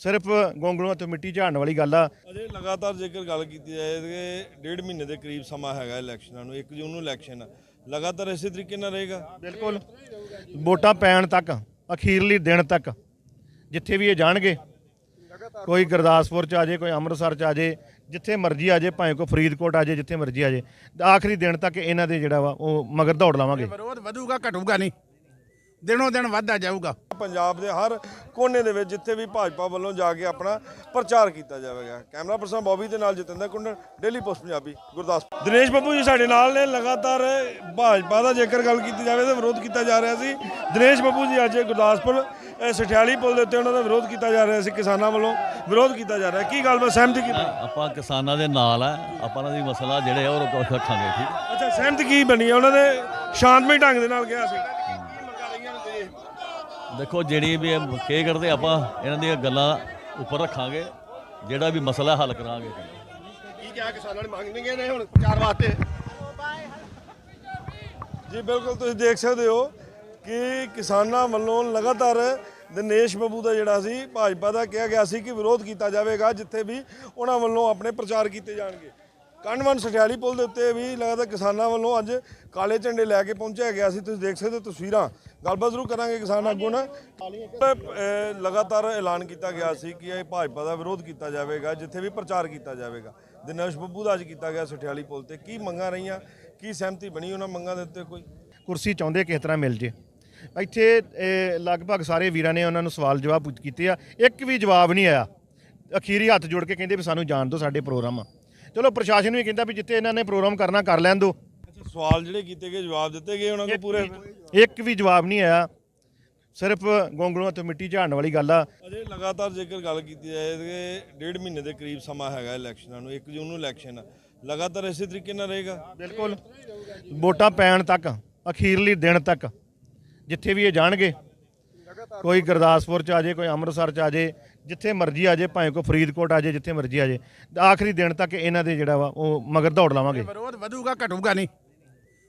ਸਿਰਫ ਗੋਂਗਲੂਆਂ ਤੋਂ ਮਿੱਟੀ ਝਾੜਨ ਵਾਲੀ ਗੱਲ ਆ। ਅਜੇ ਲਗਾਤਾਰ ਜੇਕਰ ਗੱਲ ਕੀਤੀ ਜਾਏ ਕਿ ਡੇਢ ਮਹੀਨੇ ਦੇ ਕਰੀਬ ਸਮਾਂ ਹੈਗਾ ਇਲੈਕਸ਼ਨਾਂ ਨੂੰ 1 ਜੂਨ ਨੂੰ ਇਲੈਕਸ਼ਨ ਆ। ਲਗਾਤਾਰ ਇਸੇ ਤਰੀਕੇ ਨਾਲ ਰਹੇਗਾ? ਬਿਲਕੁਲ। ਵੋਟਾਂ ਪੈਣ ਤੱਕ ਅਖੀਰਲੀ ਦਿਨ ਤੱਕ ਜਿੱਥੇ ਵੀ ਇਹ ਜਾਣਗੇ ਕੋਈ ਗੁਰਦਾਸਪੁਰ ਚ ਆ ਜੇ ਕੋਈ ਅੰਮ੍ਰਿਤਸਰ ਚ ਆ ਜੇ ਜਿੱਥੇ ਮਰਜ਼ੀ ਆ ਜੇ, ਭਾਵੇਂ ਕੋਈ ਫਰੀਦਕੋਟ ਆ ਜੇ, ਜਿੱਥੇ ਮਰਜ਼ੀ ਆ ਜੇ, ਆਖਰੀ ਦਿਨ ਤੱਕ ਇਹਨਾਂ ਦੇ ਜਿਹੜਾ ਵਾ, ਉਹ ਮਗਰ ਦੌੜ ਲਾਵਾਂਗੇ। ਵਿਰੋਧ ਵਧੂਗਾ, ਘਟੂਗਾ ਨਹੀਂ। ਦਿਨੋਂ ਦਿਨ ਵੱਧਦਾ ਜਾਊਗਾ। ਪੰਜਾਬ ਦੇ ਹਰ ਕੋਨੇ ਦੇ ਵਿੱਚ ਜਿੱਥੇ ਵੀ ਭਾਜਪਾ ਵੱਲੋਂ ਜਾ ਕੇ ਆਪਣਾ ਪ੍ਰਚਾਰ ਕੀਤਾ ਜਾਵੇਗਾ। ਕੈਮਰਾ ਪਰਸਨ ਬੌਬੀ ਦੇ ਨਾਲ ਜਤਿੰਦਰ ਕੁੰਡਲ ਡੇਲੀ ਪੋਸਟ ਪੰਜਾਬੀ ਗੁਰਦਾਸਪੁਰ। ਦਿਨੇਸ਼ ਬੱਬੂ ਜੀ ਸਾਡੇ ਨਾਲ ਨੇ ਲਗਾਤਾਰ ਭਾਜਪਾ ਦਾ ਜੇਕਰ ਗੱਲ ਕੀਤੀ ਜਾਵੇ ਤਾਂ ਵਿਰੋਧ ਕੀਤਾ ਜਾ ਰਿਹਾ ਸੀ। ਦਿਨੇਸ਼ ਬੱਬੂ ਜੀ ਅੱਜ ਗੁਰਦਾਸਪੁਰ ਸਠਿਆਲੀ ਪੁਲ ਦੇ ਉੱਤੇ ਉਹਨਾਂ ਦਾ ਵਿਰੋਧ ਕੀਤਾ ਜਾ ਰਿਹਾ ਸੀ ਕਿਸਾਨਾਂ ਵੱਲੋਂ। ਵਿਰੋਧ ਕੀਤਾ ਜਾ ਰਿਹਾ। ਕੀ ਗੱਲ ਮੈਂ ਸਹਿਮਤੀ ਕੀਤੀ ਆਪਾਂ ਕਿਸਾਨਾਂ ਦੇ ਨਾਲ ਆ ਆਪਾਂ ਦੀ ਮਸਲਾ ਜਿਹੜੇ ਆ ਉਹ ਰੱਖ- ਰੱਖਾਂਗੇ ਠੀਕ? ਅੱਛਾ ਸਹਿਮਤ ਕੀ ਬਣੀ ਹੈ ਉਹਨਾਂ ਨੇ ਸ਼ਾਂਤਮਈ ਢੰਗ ਦੇ ਨਾਲ ਕਿਹਾ ਸੀ। ਦੇਖੋ ਜਿਹੜੀ ਵੀ ਇਹ ਕੇ ਕਰਦੇ ਆਪਾਂ ਇਹਨਾਂ ਦੀਆਂ ਗੱਲਾਂ ਉੱਪਰ ਰੱਖਾਂਗੇ। ਜਿਹੜਾ ਵੀ ਮਸਲਾ ਹੱਲ ਕਰਾਂਗੇ। ਕੀ ਕਿਹਾ ਕਿਸਾਨਾਂ ਨੇ? ਮੰਗਣਗੇ ਨੇ ਹੁਣ ਪ੍ਰਚਾਰ ਵਾਸਤੇ? ਜੀ ਬਿਲਕੁਲ ਤੁਸੀਂ ਦੇਖ ਸਕਦੇ ਹੋ ਕਿ ਕਿਸਾਨਾਂ ਵੱਲੋਂ ਲਗਾਤਾਰ ਦਿਨੇਸ਼ ਬੱਬੂ ਦਾ ਜਿਹੜਾ ਸੀ ਭਾਜਪਾ ਦਾ ਕਿਹਾ ਗਿਆ ਸੀ ਕਿ ਵਿਰੋਧ ਕੀਤਾ ਜਾਵੇਗਾ ਜਿੱਥੇ ਵੀ ਉਹਨਾਂ ਵੱਲੋਂ ਆਪਣੇ ਪ੍ਰਚਾਰ ਕੀਤੇ ਜਾਣਗੇ। ਕੰਨਵਨ ਸਠਿਆਲੀ ਪੁਲ ਦੇ ਉੱਤੇ ਵੀ ਲਗਾਤਾਰ ਕਿਸਾਨਾਂ ਵੱਲੋਂ ਅੱਜ ਕਾਲੇ ਝੰਡੇ ਲੈ ਕੇ ਪਹੁੰਚਿਆ ਗਿਆ ਸੀ। ਤੁਸੀਂ ਦੇਖ ਸਕਦੇ ਹੋ ਤਸਵੀਰਾਂ। ਗੱਲਬਾਤ ਜ਼ਰੂਰ ਕਰਾਂਗੇ ਕਿਸਾਨ ਆਗੂ ਨਾਲ। ਅਹ ਲਗਾਤਾਰ ਐਲਾਨ ਕੀਤਾ ਗਿਆ ਸੀ ਕਿ ਇਹ ਭਾਜਪਾ ਦਾ ਵਿਰੋਧ ਕੀਤਾ ਜਾਵੇਗਾ ਜਿੱਥੇ ਵੀ ਪ੍ਰਚਾਰ ਕੀਤਾ ਜਾਵੇਗਾ। ਦਿਨੇਸ਼ ਬੱਬੂ ਦਾ ਅੱਜ ਕੀਤਾ ਗਿਆ ਸਠਿਆਲੀ ਪੁਲ ਤੇ। ਕੀ ਮੰਗਾਂ ਰਹੀਆਂ? ਕੀ ਸਹਿਮਤੀ ਬਣੀ ਉਹਨਾਂ ਮੰਗਾਂ ਦੇ ਉੱਤੇ ਕੋਈ? ਕੁਰਸੀ ਚਾਹੁੰਦੇ ਕਿਸ ਤਰ੍ਹਾਂ ਮਿਲ ਜੇ। ਇੱਥੇ ਇਹ, ਲਗਭਗ ਸਾਰੇ ਵੀਰਾਂ ਨੇ ਉਹਨਾਂ ਨੂੰ ਸਵਾਲ ਜਵਾਬ ਪੁੱਛ ਕੀਤੇ ਆ। ਇੱਕ ਵੀ ਜਵਾਬ ਨਹੀਂ ਆਇਆ। ਅਖੀਰੀ ਹੱਥ ਜੋੜ ਕੇ ਕਹਿੰਦੇ ਵੀ ਸਾਨੂੰ ਜਾਣ ਦਿਓ ਸਾਡੇ ਪ੍ਰੋਗਰਾਮ। ਆ ਚਲੋ ਪ੍ਰਸ਼ਾਸਨ ਵੀ ਕਹਿੰਦਾ ਵੀ ਜਿੱਥੇ ਇਹਨਾਂ ਨੇ ਪ੍ਰੋਗਰਾਮ ਕਰਨਾ ਕਰ ਲੈਣ ਦਿਓ। ਸਵਾਲ ਜਿਹੜੇ ਕੀਤੇ ਗਏ ਜਵਾਬ ਦਿੱਤੇ ਗਏ ਉਹਨਾਂ ਨੂੰ ਪੂਰੇ? ਇੱਕ ਵੀ ਜਵਾਬ ਨਹੀਂ ਆਇਆ। ਸਿਰਫ ਗੋਂਗਲੂਆਂ ਤੋਂ ਮਿੱਟੀ ਝਾੜਨ ਵਾਲੀ ਗੱਲ ਆ। ਅਜੇ ਲਗਾਤਾਰ ਜੇਕਰ ਗੱਲ ਕੀਤੀ ਜਾਏ ਕਿ ਡੇਢ ਮਹੀਨੇ ਦੇ ਕਰੀਬ ਸਮਾਂ ਹੈਗਾ ਇਲੈਕਸ਼ਨਾਂ ਨੂੰ 1 ਜੂਨ ਨੂੰ ਇਲੈਕਸ਼ਨ ਆ। ਲਗਾਤਾਰ ਇਸੇ ਤਰੀਕੇ ਨਾਲ ਰਹੇਗਾ? ਬਿਲਕੁਲ। ਵੋਟਾਂ ਪੈਣ ਤੱਕ ਅਖੀਰਲੀ ਦਿਨ ਤੱਕ ਜਿੱਥੇ ਵੀ ਇਹ ਜਾਣਗੇ ਕੋਈ ਗੁਰਦਾਸਪੁਰ ਚ ਆ ਜੇ ਕੋਈ ਅੰਮ੍ਰਿਤਸਰ ਚ ਆ ਜੇ ਜਿੱਥੇ ਮਰਜ਼ੀ ਆ ਜੇ ਭਾਵੇਂ ਕੋਈ ਫਰੀਦਕੋਟ ਆ ਜੇ ਜਿੱਥੇ ਮਰਜ਼ੀ ਆ ਜੇ ਆਖਰੀ ਦਿਨ ਤੱਕ ਇਹਨਾਂ ਦੇ ਜਿਹੜਾ ਵਾ ਉਹ ਮਗਰ ਦੌੜ ਲਾਵਾਂਗੇ। ਵਿਰੋਧ ਵਧੂਗਾ ਘਟੂਗਾ ਨਹੀਂ।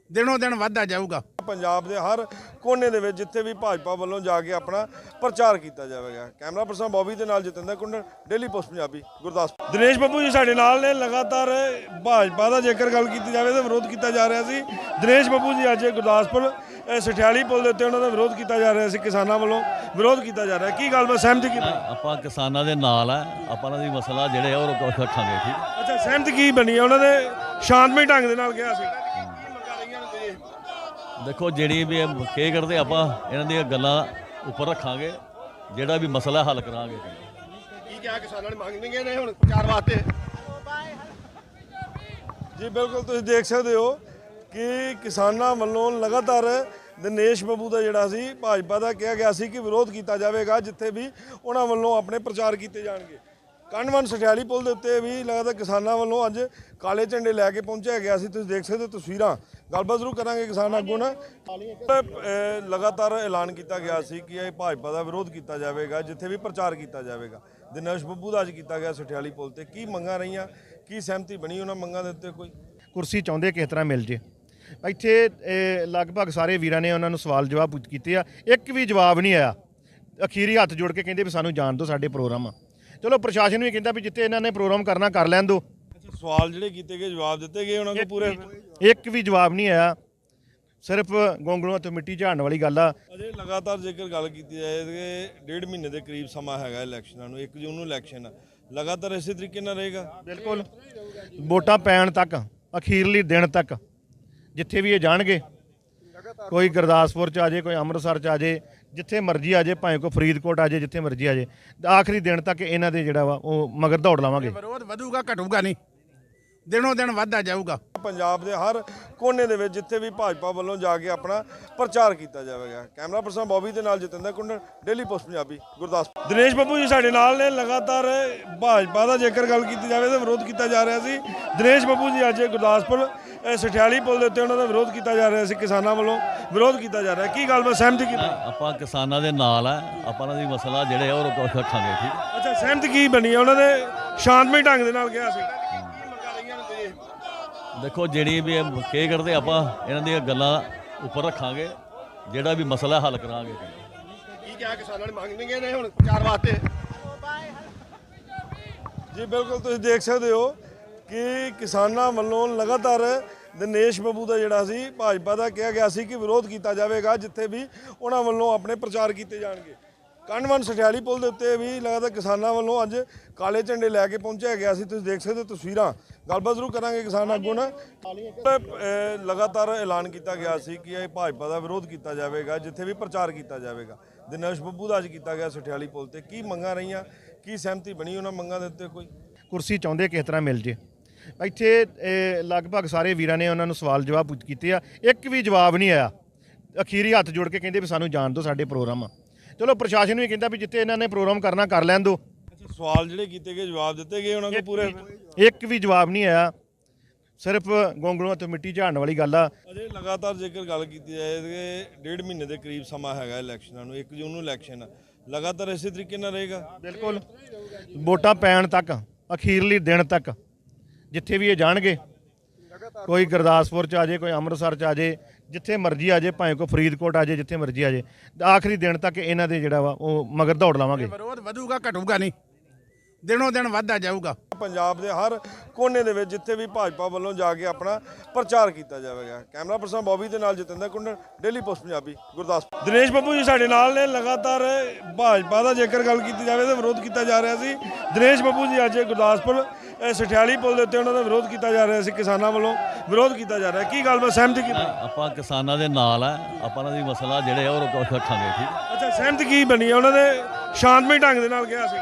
ਦਿਨੋਂ ਦਿਨ ਵੱਧਦਾ ਜਾਊਗਾ। ਪੰਜਾਬ ਦੇ ਹਰ ਕੋਨੇ ਦੇ ਵਿੱਚ ਜਿੱਥੇ ਵੀ ਭਾਜਪਾ ਵੱਲੋਂ ਜਾ ਕੇ ਆਪਣਾ ਪ੍ਰਚਾਰ ਕੀਤਾ ਜਾਵੇਗਾ। ਕੈਮਰਾ ਪਰਸਨ ਬੌਬੀ ਦੇ ਨਾਲ ਜਤਿੰਦਰ ਕੁੰਡਲ ਡੇਲੀ ਪੋਸਟ ਪੰਜਾਬੀ ਗੁਰਦਾਸਪੁਰ। ਦਿਨੇਸ਼ ਬੱਬੂ ਜੀ ਸਾਡੇ ਨਾਲ ਨੇ ਲਗਾਤਾਰ ਭਾਜਪਾ ਦਾ ਜੇਕਰ ਗੱਲ ਕੀਤੀ ਜਾਵੇ ਤਾਂ ਵਿਰੋਧ ਕੀਤਾ ਜਾ ਰਿਹਾ ਸੀ। ਦਿਨੇਸ਼ ਬੱਬੂ ਜੀ ਅੱਜ ਗੁਰਦਾਸਪੁਰ ਸਠਿਆਲੀ ਪੁਲ ਦੇ ਉੱਤੇ ਉਹਨਾਂ ਦਾ ਵਿਰੋਧ ਕੀਤਾ ਜਾ ਰਿਹਾ ਸੀ ਕਿਸਾਨਾਂ ਵੱਲੋਂ ਵਿਰੋਧ ਕੀਤਾ ਜਾ ਰਿਹਾ। ਕੀ ਗੱਲ ਮੈਂ ਸਹਿਮਤੀ ਕੀਤੀ ਆਪਾਂ ਕਿਸਾਨਾਂ ਦੇ ਨਾਲ ਆ ਆਪਾਂ ਉਹਨਾਂ ਦੀ ਮਸਲਾ ਜਿਹੜੇ ਆ ਉਹ ਰੱਖ- ਰੱਖਾਂਗੇ ਠੀਕ? ਅੱਛਾ ਸਹਿਮਤ ਕੀ ਬਣੀ ਹੈ ਉਹਨਾਂ ਨੇ ਸ਼ਾਂਤਮਈ ਢੰਗ ਦੇ ਨਾਲ ਕਿਹਾ ਸੀ। ਦੇਖੋ ਜਿਹੜੀ ਵੀ ਕੇ ਕਰਦੇ ਆਪਾਂ ਇਹਨਾਂ ਦੀਆਂ ਗੱਲਾਂ ਉੱਪਰ ਰੱਖਾਂਗੇ ਜਿਹੜਾ ਵੀ ਮਸਲਾ ਹੱਲ ਕਰਾਂਗੇ। ਕੀ ਕਿਹਾ ਕਿਸਾਨਾਂ ਨੇ? ਮੰਗਣਗੇ ਨੇ ਹੁਣ ਪ੍ਰਚਾਰ ਵਾਸਤੇ? ਜੀ ਬਿਲਕੁਲ ਤੁਸੀਂ ਦੇਖ ਸਕਦੇ ਹੋ ਕਿ ਕਿਸਾਨਾਂ ਵੱਲੋਂ ਲਗਾਤਾਰ ਦਿਨੇਸ਼ ਬੱਬੂ ਦਾ ਜਿਹੜਾ ਸੀ ਭਾਜਪਾ ਦਾ ਕਿਹਾ ਗਿਆ ਸੀ ਕਿ ਵਿਰੋਧ ਕੀਤਾ ਜਾਵੇਗਾ ਜਿੱਥੇ ਵੀ ਉਹਨਾਂ ਵੱਲੋਂ ਆਪਣੇ ਪ੍ਰਚਾਰ ਕੀਤੇ ਜਾਣਗੇ। ਕੰਨਵਨ ਸਠਿਆਲੀ ਪੁਲ ਦੇ ਉੱਤੇ ਵੀ ਲਗਾਤਾਰ ਕਿਸਾਨਾਂ ਵੱਲੋਂ ਅੱਜ ਕਾਲੇ ਝੰਡੇ ਲੈ ਕੇ ਪਹੁੰਚਿਆ ਗਿਆ ਸੀ। ਤੁਸੀਂ ਦੇਖ ਸਕਦੇ ਹੋ ਤਸਵੀਰਾਂ ਗੱਲਬਾਤ ਜ਼ਰੂਰ ਕਰਾਂਗੇ ਕਿਸਾਨ ਆਗੂ ਨਾਲ। ਅਹ ਲਗਾਤਾਰ ਐਲਾਨ ਕੀਤਾ ਗਿਆ ਸੀ ਕਿ ਇਹ ਭਾਜਪਾ ਦਾ ਵਿਰੋਧ ਕੀਤਾ ਜਾਵੇਗਾ ਜਿੱਥੇ ਵੀ ਪ੍ਰਚਾਰ ਕੀਤਾ ਜਾਵੇਗਾ। ਦਿਨੇਸ਼ ਬੱਬੂ ਦਾ ਅੱਜ ਕੀਤਾ ਗਿਆ ਸਠਿਆਲੀ ਪੁਲ ਤੇ। ਕੀ ਮੰਗਾਂ ਰਹੀਆਂ? ਕੀ ਸਹਿਮਤੀ ਬਣੀ ਉਹਨਾਂ ਮੰਗਾਂ ਦੇ ਉੱਤੇ ਕੋਈ? ਕੁਰਸੀ ਚਾਹੁੰਦੇ ਕਿਸ ਤਰ੍ਹਾਂ ਮਿਲ ਜੇ? ਇੱਥੇ ਇਹ, ਲਗਭਗ ਸਾਰੇ ਵੀਰਾਂ ਨੇ ਉਹਨਾਂ ਨੂੰ ਸਵਾਲ ਜਵਾਬ ਪੁੱਛ ਕੀਤੇ ਆ। ਇੱਕ ਵੀ ਜਵਾਬ ਨਹੀਂ ਆਇਆ। ਅਖੀਰੀ ਹੱਥ ਜੋੜ ਕੇ ਕਹਿੰਦੇ ਵੀ ਸਾਨੂੰ ਜਾਣ ਦਿਓ ਸਾਡੇ ਪ੍ਰੋਗਰਾਮ ਆ। ਚਲੋ ਪ੍ਰਸ਼ਾਸਨ ਵੀ ਕਹਿੰਦਾ ਵੀ ਜਿੱਥੇ ਇਹਨਾਂ ਨੇ ਪ੍ਰੋਗਰਾਮ ਕਰਨਾ ਕਰ ਲੈਣ ਦਿਓ। ਸਵਾਲ ਜਿਹੜੇ ਕੀਤੇ ਗਏ ਜਵਾਬ ਦਿੱਤੇ ਗਏ ਉਹਨਾਂ ਨੂੰ ਪੂਰੇ? ਇੱਕ ਵੀ ਜਵਾਬ ਨਹੀਂ ਆਇਆ। ਸਿਰਫ ਗੋਂਗਲੂਆਂ ਤੋਂ ਮਿੱਟੀ ਝਾੜਨ ਵਾਲੀ ਗੱਲ ਆ। ਅਜੇ ਲਗਾਤਾਰ ਜੇਕਰ ਗੱਲ ਕੀਤੀ ਜਾਏ ਕਿ ਡੇਢ ਮਹੀਨੇ ਦੇ ਕਰੀਬ ਸਮਾਂ ਹੈਗਾ ਇਲੈਕਸ਼ਨਾਂ ਨੂੰ 1 ਜੂਨ ਨੂੰ ਇਲੈਕਸ਼ਨ ਆ। ਲਗਾਤਾਰ ਇਸੇ ਤਰੀਕੇ ਨਾਲ ਰਹੇਗਾ? ਬਿਲਕੁਲ। ਵੋਟਾਂ ਪੈਣ ਤੱਕ ਅਖੀਰਲੀ ਦਿਨ ਤੱਕ ਜਿੱਥੇ ਵੀ ਇਹ ਜਾਣਗੇ ਕੋਈ ਗੁਰਦਾਸਪੁਰ ਚ ਆ ਜੇ ਕੋਈ ਅੰਮ੍ਰਿਤਸਰ ਚ ਆ ਜੇ ਜਿੱਥੇ ਮਰਜ਼ੀ ਆ ਜੇ ਭਾਵੇਂ ਕੋਈ ਫਰੀਦਕੋਟ ਆ ਜੇ ਜਿੱਥੇ ਮਰਜ਼ੀ ਆ ਜੇ ਆਖਰੀ ਦਿਨ ਤੱਕ ਇਹਨਾਂ ਦੇ ਜਿਹੜਾ ਵਾ ਉਹ ਮਗਰ ਦੌੜ ਲਾਵਾਂਗੇ। ਵਿਰੋਧ ਵਧੂਗਾ ਘਟੂਗਾ ਨਹੀਂ। ਦਿਨੋਂ ਦਿਨ ਵੱਧਦਾ ਜਾਊਗਾ। ਪੰਜਾਬ ਦੇ ਹਰ ਕੋਨੇ ਦੇ ਵਿੱਚ ਜਿੱਥੇ ਵੀ ਭਾਜਪਾ ਵੱਲੋਂ ਜਾ ਕੇ ਆਪਣਾ ਪ੍ਰਚਾਰ ਕੀਤਾ ਜਾਵੇਗਾ। ਕੈਮਰਾ ਪਰਸਨ ਬੌਬੀ ਦੇ ਨਾਲ ਜਤਿੰਦਰ ਕੁੰਡਲ ਡੇਲੀ ਪੋਸਟ ਪੰਜਾਬੀ ਗੁਰਦਾਸਪੁਰ। ਦਿਨੇਸ਼ ਬੱਬੂ ਜੀ ਸਾਡੇ ਨਾਲ ਨੇ ਲਗਾਤਾਰ ਭਾਜਪਾ ਦਾ ਜੇਕਰ ਗੱਲ ਕੀਤੀ ਜਾਵੇ ਤਾਂ ਵਿਰੋਧ ਕੀਤਾ ਜਾ ਰਿਹਾ ਸੀ। ਦਿਨੇਸ਼ ਬੱਬੂ ਜੀ ਅੱਜ ਗੁਰਦਾਸਪੁਰ ਸਠਿਆਲੀ ਪੁਲ ਦੇ ਉੱਤੇ ਉਹਨਾਂ ਦਾ ਵਿਰੋਧ ਕੀਤਾ ਜਾ ਰਿਹਾ ਸੀ ਕਿਸਾਨਾਂ ਵੱਲੋਂ ਵਿਰੋਧ ਕੀਤਾ ਜਾ ਰਿਹਾ। ਕੀ ਗੱਲ ਮੈਂ ਸਹਿਮਤੀ ਕੀਤੀ ਆਪਾਂ ਕਿਸਾਨਾਂ ਦੇ ਨਾਲ ਆ ਆਪਾਂ ਉਹਨਾਂ ਦੀ ਮਸਲਾ ਜਿਹੜੇ ਆ ਉਹ ਰੱਖ- ਰੱਖਾਂਗੇ ਠੀਕ? ਅੱਛਾ ਸਹਿਮਤ ਕੀ ਬਣੀ ਹੈ ਉਹਨਾਂ ਨੇ ਸ਼ਾਂਤਮਈ ਢੰਗ ਦੇ ਨਾਲ ਕਿਹਾ ਸੀ। ਦੇਖੋ ਜਿਹੜੀ ਵੀ ਇਹ ਕੇ ਕਰਦੇ ਆਪਾਂ ਇਹਨਾਂ ਦੀਆਂ ਗੱਲਾਂ ਉੱਪਰ ਰੱਖਾਂਗੇ। ਜਿਹੜਾ ਵੀ ਮਸਲਾ ਹੱਲ ਕਰਾਂਗੇ। ਕੀ ਕਿਹਾ ਕਿਸਾਨਾਂ ਨੇ? ਮੰਗਣਗੇ ਨੇ ਹੁਣ ਪ੍ਰਚਾਰ ਵਾਸਤੇ। ਜੀ ਬਿਲਕੁਲ ਤੁਸੀਂ ਦੇਖ ਸਕਦੇ ਹੋ ਕਿ ਕਿਸਾਨਾਂ ਵੱਲੋਂ ਲਗਾਤਾਰ ਦਿਨੇਸ਼ ਬੱਬੂ ਦਾ ਜਿਹੜਾ ਸੀ ਭਾਜਪਾ ਦਾ ਕਿਹਾ ਗਿਆ ਸੀ ਕਿ ਵਿਰੋਧ ਕੀਤਾ ਜਾਵੇਗਾ ਜਿੱਥੇ ਵੀ ਉਹਨਾਂ ਵੱਲੋਂ ਆਪਣੇ ਪ੍ਰਚਾਰ ਕੀਤੇ ਜਾਣਗੇ। ਕਣਵਨ ਸਠਿਆਲੀ ਪੁਲ ਦੇ ਉੱਤੇ ਵੀ ਲਗਾਤਾਰ ਕਿਸਾਨਾਂ ਵੱਲੋਂ ਅੱਜ ਕਾਲੇ ਝੰਡੇ ਲੈ ਕੇ ਪਹੁੰਚਿਆ ਗਿਆ ਸੀ। ਤੁਸੀਂ ਦੇਖ ਸਕਦੇ ਹੋ ਤਸਵੀਰਾਂ। ਗੱਲਬਾਤ ਜ਼ਰੂਰ ਕਰਾਂਗੇ ਕਿਸਾਨ ਆਗੂ ਨਾਲ ਅਹ, ਲਗਾਤਾਰ ਐਲਾਨ ਕੀਤਾ ਗਿਆ ਸੀ ਕਿ ਇਹ ਭਾਜਪਾ ਦਾ ਵਿਰੋਧ ਕੀਤਾ ਜਾਵੇਗਾ ਜਿੱਥੇ ਵੀ ਪ੍ਰਚਾਰ ਕੀਤਾ ਜਾਵੇਗਾ। ਦਿਨੇਸ਼ ਬੱਬੂ ਦਾ ਅੱਜ ਕੀਤਾ ਗਿਆ ਸਠਿਆਲੀ ਪੁਲ ਤੇ। ਕੀ ਮੰਗਾਂ ਰਹੀਆਂ? ਕੀ ਸਹਿਮਤੀ ਬਣੀ ਉਹਨਾਂ ਮੰਗਾਂ ਦੇ ਉੱਤੇ ਕੋਈ? ਕੁਰਸੀ ਚਾਹੁੰਦੇ ਕਿਸ ਤਰ੍ਹਾਂ ਮਿਲ ਜੇ? ਇੱਥੇ ਲਗਭਗ ਸਾਰੇ ਵੀਰਾਂ ਨੇ ਉਹਨਾਂ ਨੂੰ ਸਵਾਲ ਜਵਾਬ ਪੁੱਛ ਕੀਤੇ ਆ। ਇੱਕ ਵੀ ਜਵਾਬ ਨਹੀਂ ਆਇਆ। ਅਖੀਰੀ ਹੱਥ ਜੋੜ ਕੇ ਕਹਿੰਦੇ ਵੀ ਸਾਨੂੰ ਜਾਣ ਦਿਓ ਸਾਡੇ ਪ੍ਰੋਗਰਾਮ ਆ। ਚਲੋ ਪ੍ਰਸ਼ਾਸਨ ਵੀ ਕਹਿੰਦਾ ਵੀ ਜਿੱਥੇ ਇਹਨਾਂ ਨੇ ਪ੍ਰੋਗਰਾਮ ਕਰਨਾ ਕਰ ਲੈਣ ਦਿਓ। ਸਵਾਲ ਜਿਹੜੇ ਕੀਤੇ ਗਏ ਜਵਾਬ ਦਿੱਤੇ ਗਏ ਉਹਨਾਂ ਨੂੰ ਪੂਰੇ? ਇੱਕ ਵੀ ਜਵਾਬ ਨਹੀਂ ਆਇਆ। ਸਿਰਫ ਗੋਂਗਲੂਆਂ ਤੋਂ ਮਿੱਟੀ ਝਾੜਨ ਵਾਲੀ ਗੱਲ ਆ। ਅਜੇ ਲਗਾਤਾਰ ਜੇਕਰ ਗੱਲ ਕੀਤੀ ਜਾਏ ਕਿ ਡੇਢ ਮਹੀਨੇ ਦੇ ਕਰੀਬ ਸਮਾਂ ਹੈਗਾ ਇਲੈਕਸ਼ਨਾਂ ਨੂੰ 1 ਜੂਨ ਨੂੰ ਇਲੈਕਸ਼ਨ ਆ। ਲਗਾਤਾਰ ਇਸੇ ਤਰੀਕੇ ਨਾਲ ਰਹੇਗਾ? ਬਿਲਕੁਲ। ਵੋਟਾਂ ਪੈਣ ਤੱਕ ਅਖੀਰਲੀ ਦਿਨ ਤੱਕ ਜਿੱਥੇ ਵੀ ਇਹ ਜਾਣਗੇ ਕੋਈ ਗੁਰਦਾਸਪੁਰ ਚ ਆ ਜੇ ਕੋਈ ਅੰਮ੍ਰਿਤਸਰ ਚ ਆ ਜੇ ਜਿੱਥੇ ਮਰਜ਼ੀ ਆ ਜੇ, ਭਾਵੇਂ ਕੋਈ ਫਰੀਦਕੋਟ ਆ ਜੇ, ਜਿੱਥੇ ਮਰਜ਼ੀ ਆ ਜੇ, ਆਖਰੀ ਦਿਨ ਤੱਕ ਇਹਨਾਂ ਦੇ ਜਿਹੜਾ ਵਾ, ਉਹ ਮਗਰ ਦੌੜ ਲਾਵਾਂਗੇ। ਵਿਰੋਧ ਵਧੂਗਾ, ਘਟੂਗਾ ਨਹੀਂ। ਦਿਨੋਂ ਦਿਨ ਵੱਧਦਾ ਜਾਊਗਾ। ਪੰਜਾਬ ਦੇ ਹਰ ਕੋਨੇ ਦੇ ਵਿੱਚ ਜਿੱਥੇ ਵੀ ਭਾਜਪਾ ਵੱਲੋਂ ਜਾ ਕੇ ਆਪਣਾ ਪ੍ਰਚਾਰ ਕੀਤਾ ਜਾਵੇਗਾ। ਕੈਮਰਾ ਪਰਸਨ ਬੌਬੀ ਦੇ ਨਾਲ ਜਤਿੰਦਰ ਕੁੰਡਲ ਡੇਲੀ ਪੋਸਟ ਪੰਜਾਬੀ ਗੁਰਦਾਸਪੁਰ। ਦਿਨੇਸ਼ ਬੱਬੂ ਜੀ ਸਾਡੇ ਨਾਲ ਨੇ ਲਗਾਤਾਰ ਭਾਜਪਾ ਦਾ ਜੇਕਰ ਗੱਲ ਕੀਤੀ ਜਾਵੇ ਤਾਂ ਵਿਰੋਧ ਕੀਤਾ ਜਾ ਰਿਹਾ ਸੀ। ਦਿਨੇਸ਼ ਬੱਬੂ ਜੀ ਅੱਜ ਗੁਰਦਾਸਪੁਰ ਸਠਿਆਲੀ ਪੁਲ ਦੇ ਉੱਤੇ ਉਹਨਾਂ ਦਾ ਵਿਰੋਧ ਕੀਤਾ ਜਾ ਰਿਹਾ ਸੀ ਕਿਸਾਨਾਂ ਵੱਲੋਂ। ਵਿਰੋਧ ਕੀਤਾ ਜਾ ਰਿਹਾ। ਕੀ ਗੱਲ ਮੈਂ ਸਹਿਮਤੀ ਕੀਤੀ ਆਪਾਂ ਕਿਸਾਨਾਂ ਦੇ ਨਾਲ ਆ ਆਪਾਂ ਉਹਨਾਂ ਦੀ ਮਸਲਾ ਜਿਹੜੇ ਆ ਉਹ ਰੱਖ- ਰੱਖਾਂਗੇ ਠੀਕ? ਅੱਛਾ ਸਹਿਮਤੀ ਕੀ ਬਣੀ ਹੈ ਉਹਨਾਂ ਨੇ ਸ਼ਾਂਤਮਈ ਢੰਗ ਦੇ ਨਾਲ ਕਿਹਾ ਸੀ।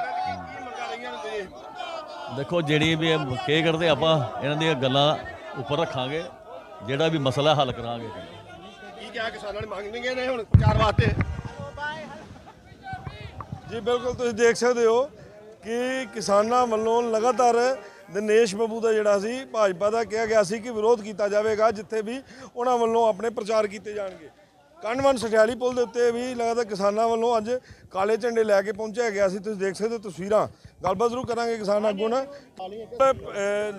ਦੇਖੋ ਜਿਹੜੀ ਵੀ ਇਹ ਕੇ ਕਰਦੇ ਆਪਾਂ ਇਹਨਾਂ ਦੀਆਂ ਗੱਲਾਂ ਉੱਪਰ ਰੱਖਾਂਗੇ ਜਿਹੜਾ ਵੀ ਮਸਲਾ ਹੱਲ ਕਰਾਂਗੇ। ਕੀ ਕਿਹਾ ਕਿਸਾਨਾਂ ਨੇ? ਮੰਗਣਗੇ ਨੇ ਹੁਣ ਚਾਰ ਵਾਸਤੇ? ਜੀ ਬਿਲਕੁਲ ਤੁਸੀਂ ਦੇਖ ਸਕਦੇ ਹੋ ਕਿ ਕਿਸਾਨਾਂ ਵੱਲੋਂ ਲਗਾਤਾਰ ਦਿਨੇਸ਼ ਬੱਬੂ ਦਾ ਜਿਹੜਾ ਸੀ ਭਾਜਪਾ ਦਾ ਕਿਹਾ ਗਿਆ ਸੀ ਕਿ ਵਿਰੋਧ ਕੀਤਾ ਜਾਵੇਗਾ ਜਿੱਥੇ ਵੀ ਉਹਨਾਂ ਵੱਲੋਂ ਆਪਣੇ ਪ੍ਰਚਾਰ ਕੀਤੇ ਜਾਣਗੇ। ਕਣਵਨ ਸਠਿਆਲੀ ਪੁਲ ਦੇ ਉੱਤੇ ਵੀ ਲਗਾਤਾਰ ਕਿਸਾਨਾਂ ਵੱਲੋਂ ਅੱਜ ਕਾਲੇ ਝੰਡੇ ਲੈ ਕੇ ਪਹੁੰਚਿਆ ਗਿਆ ਸੀ। ਤੁਸੀਂ ਦੇਖ ਸਕਦੇ ਹੋ ਤਸਵੀਰਾਂ। ਗੱਲਬਾਤ ਜ਼ਰੂਰ ਕਰਾਂਗੇ ਕਿਸਾਨ ਆਗੂ ਨਾਲ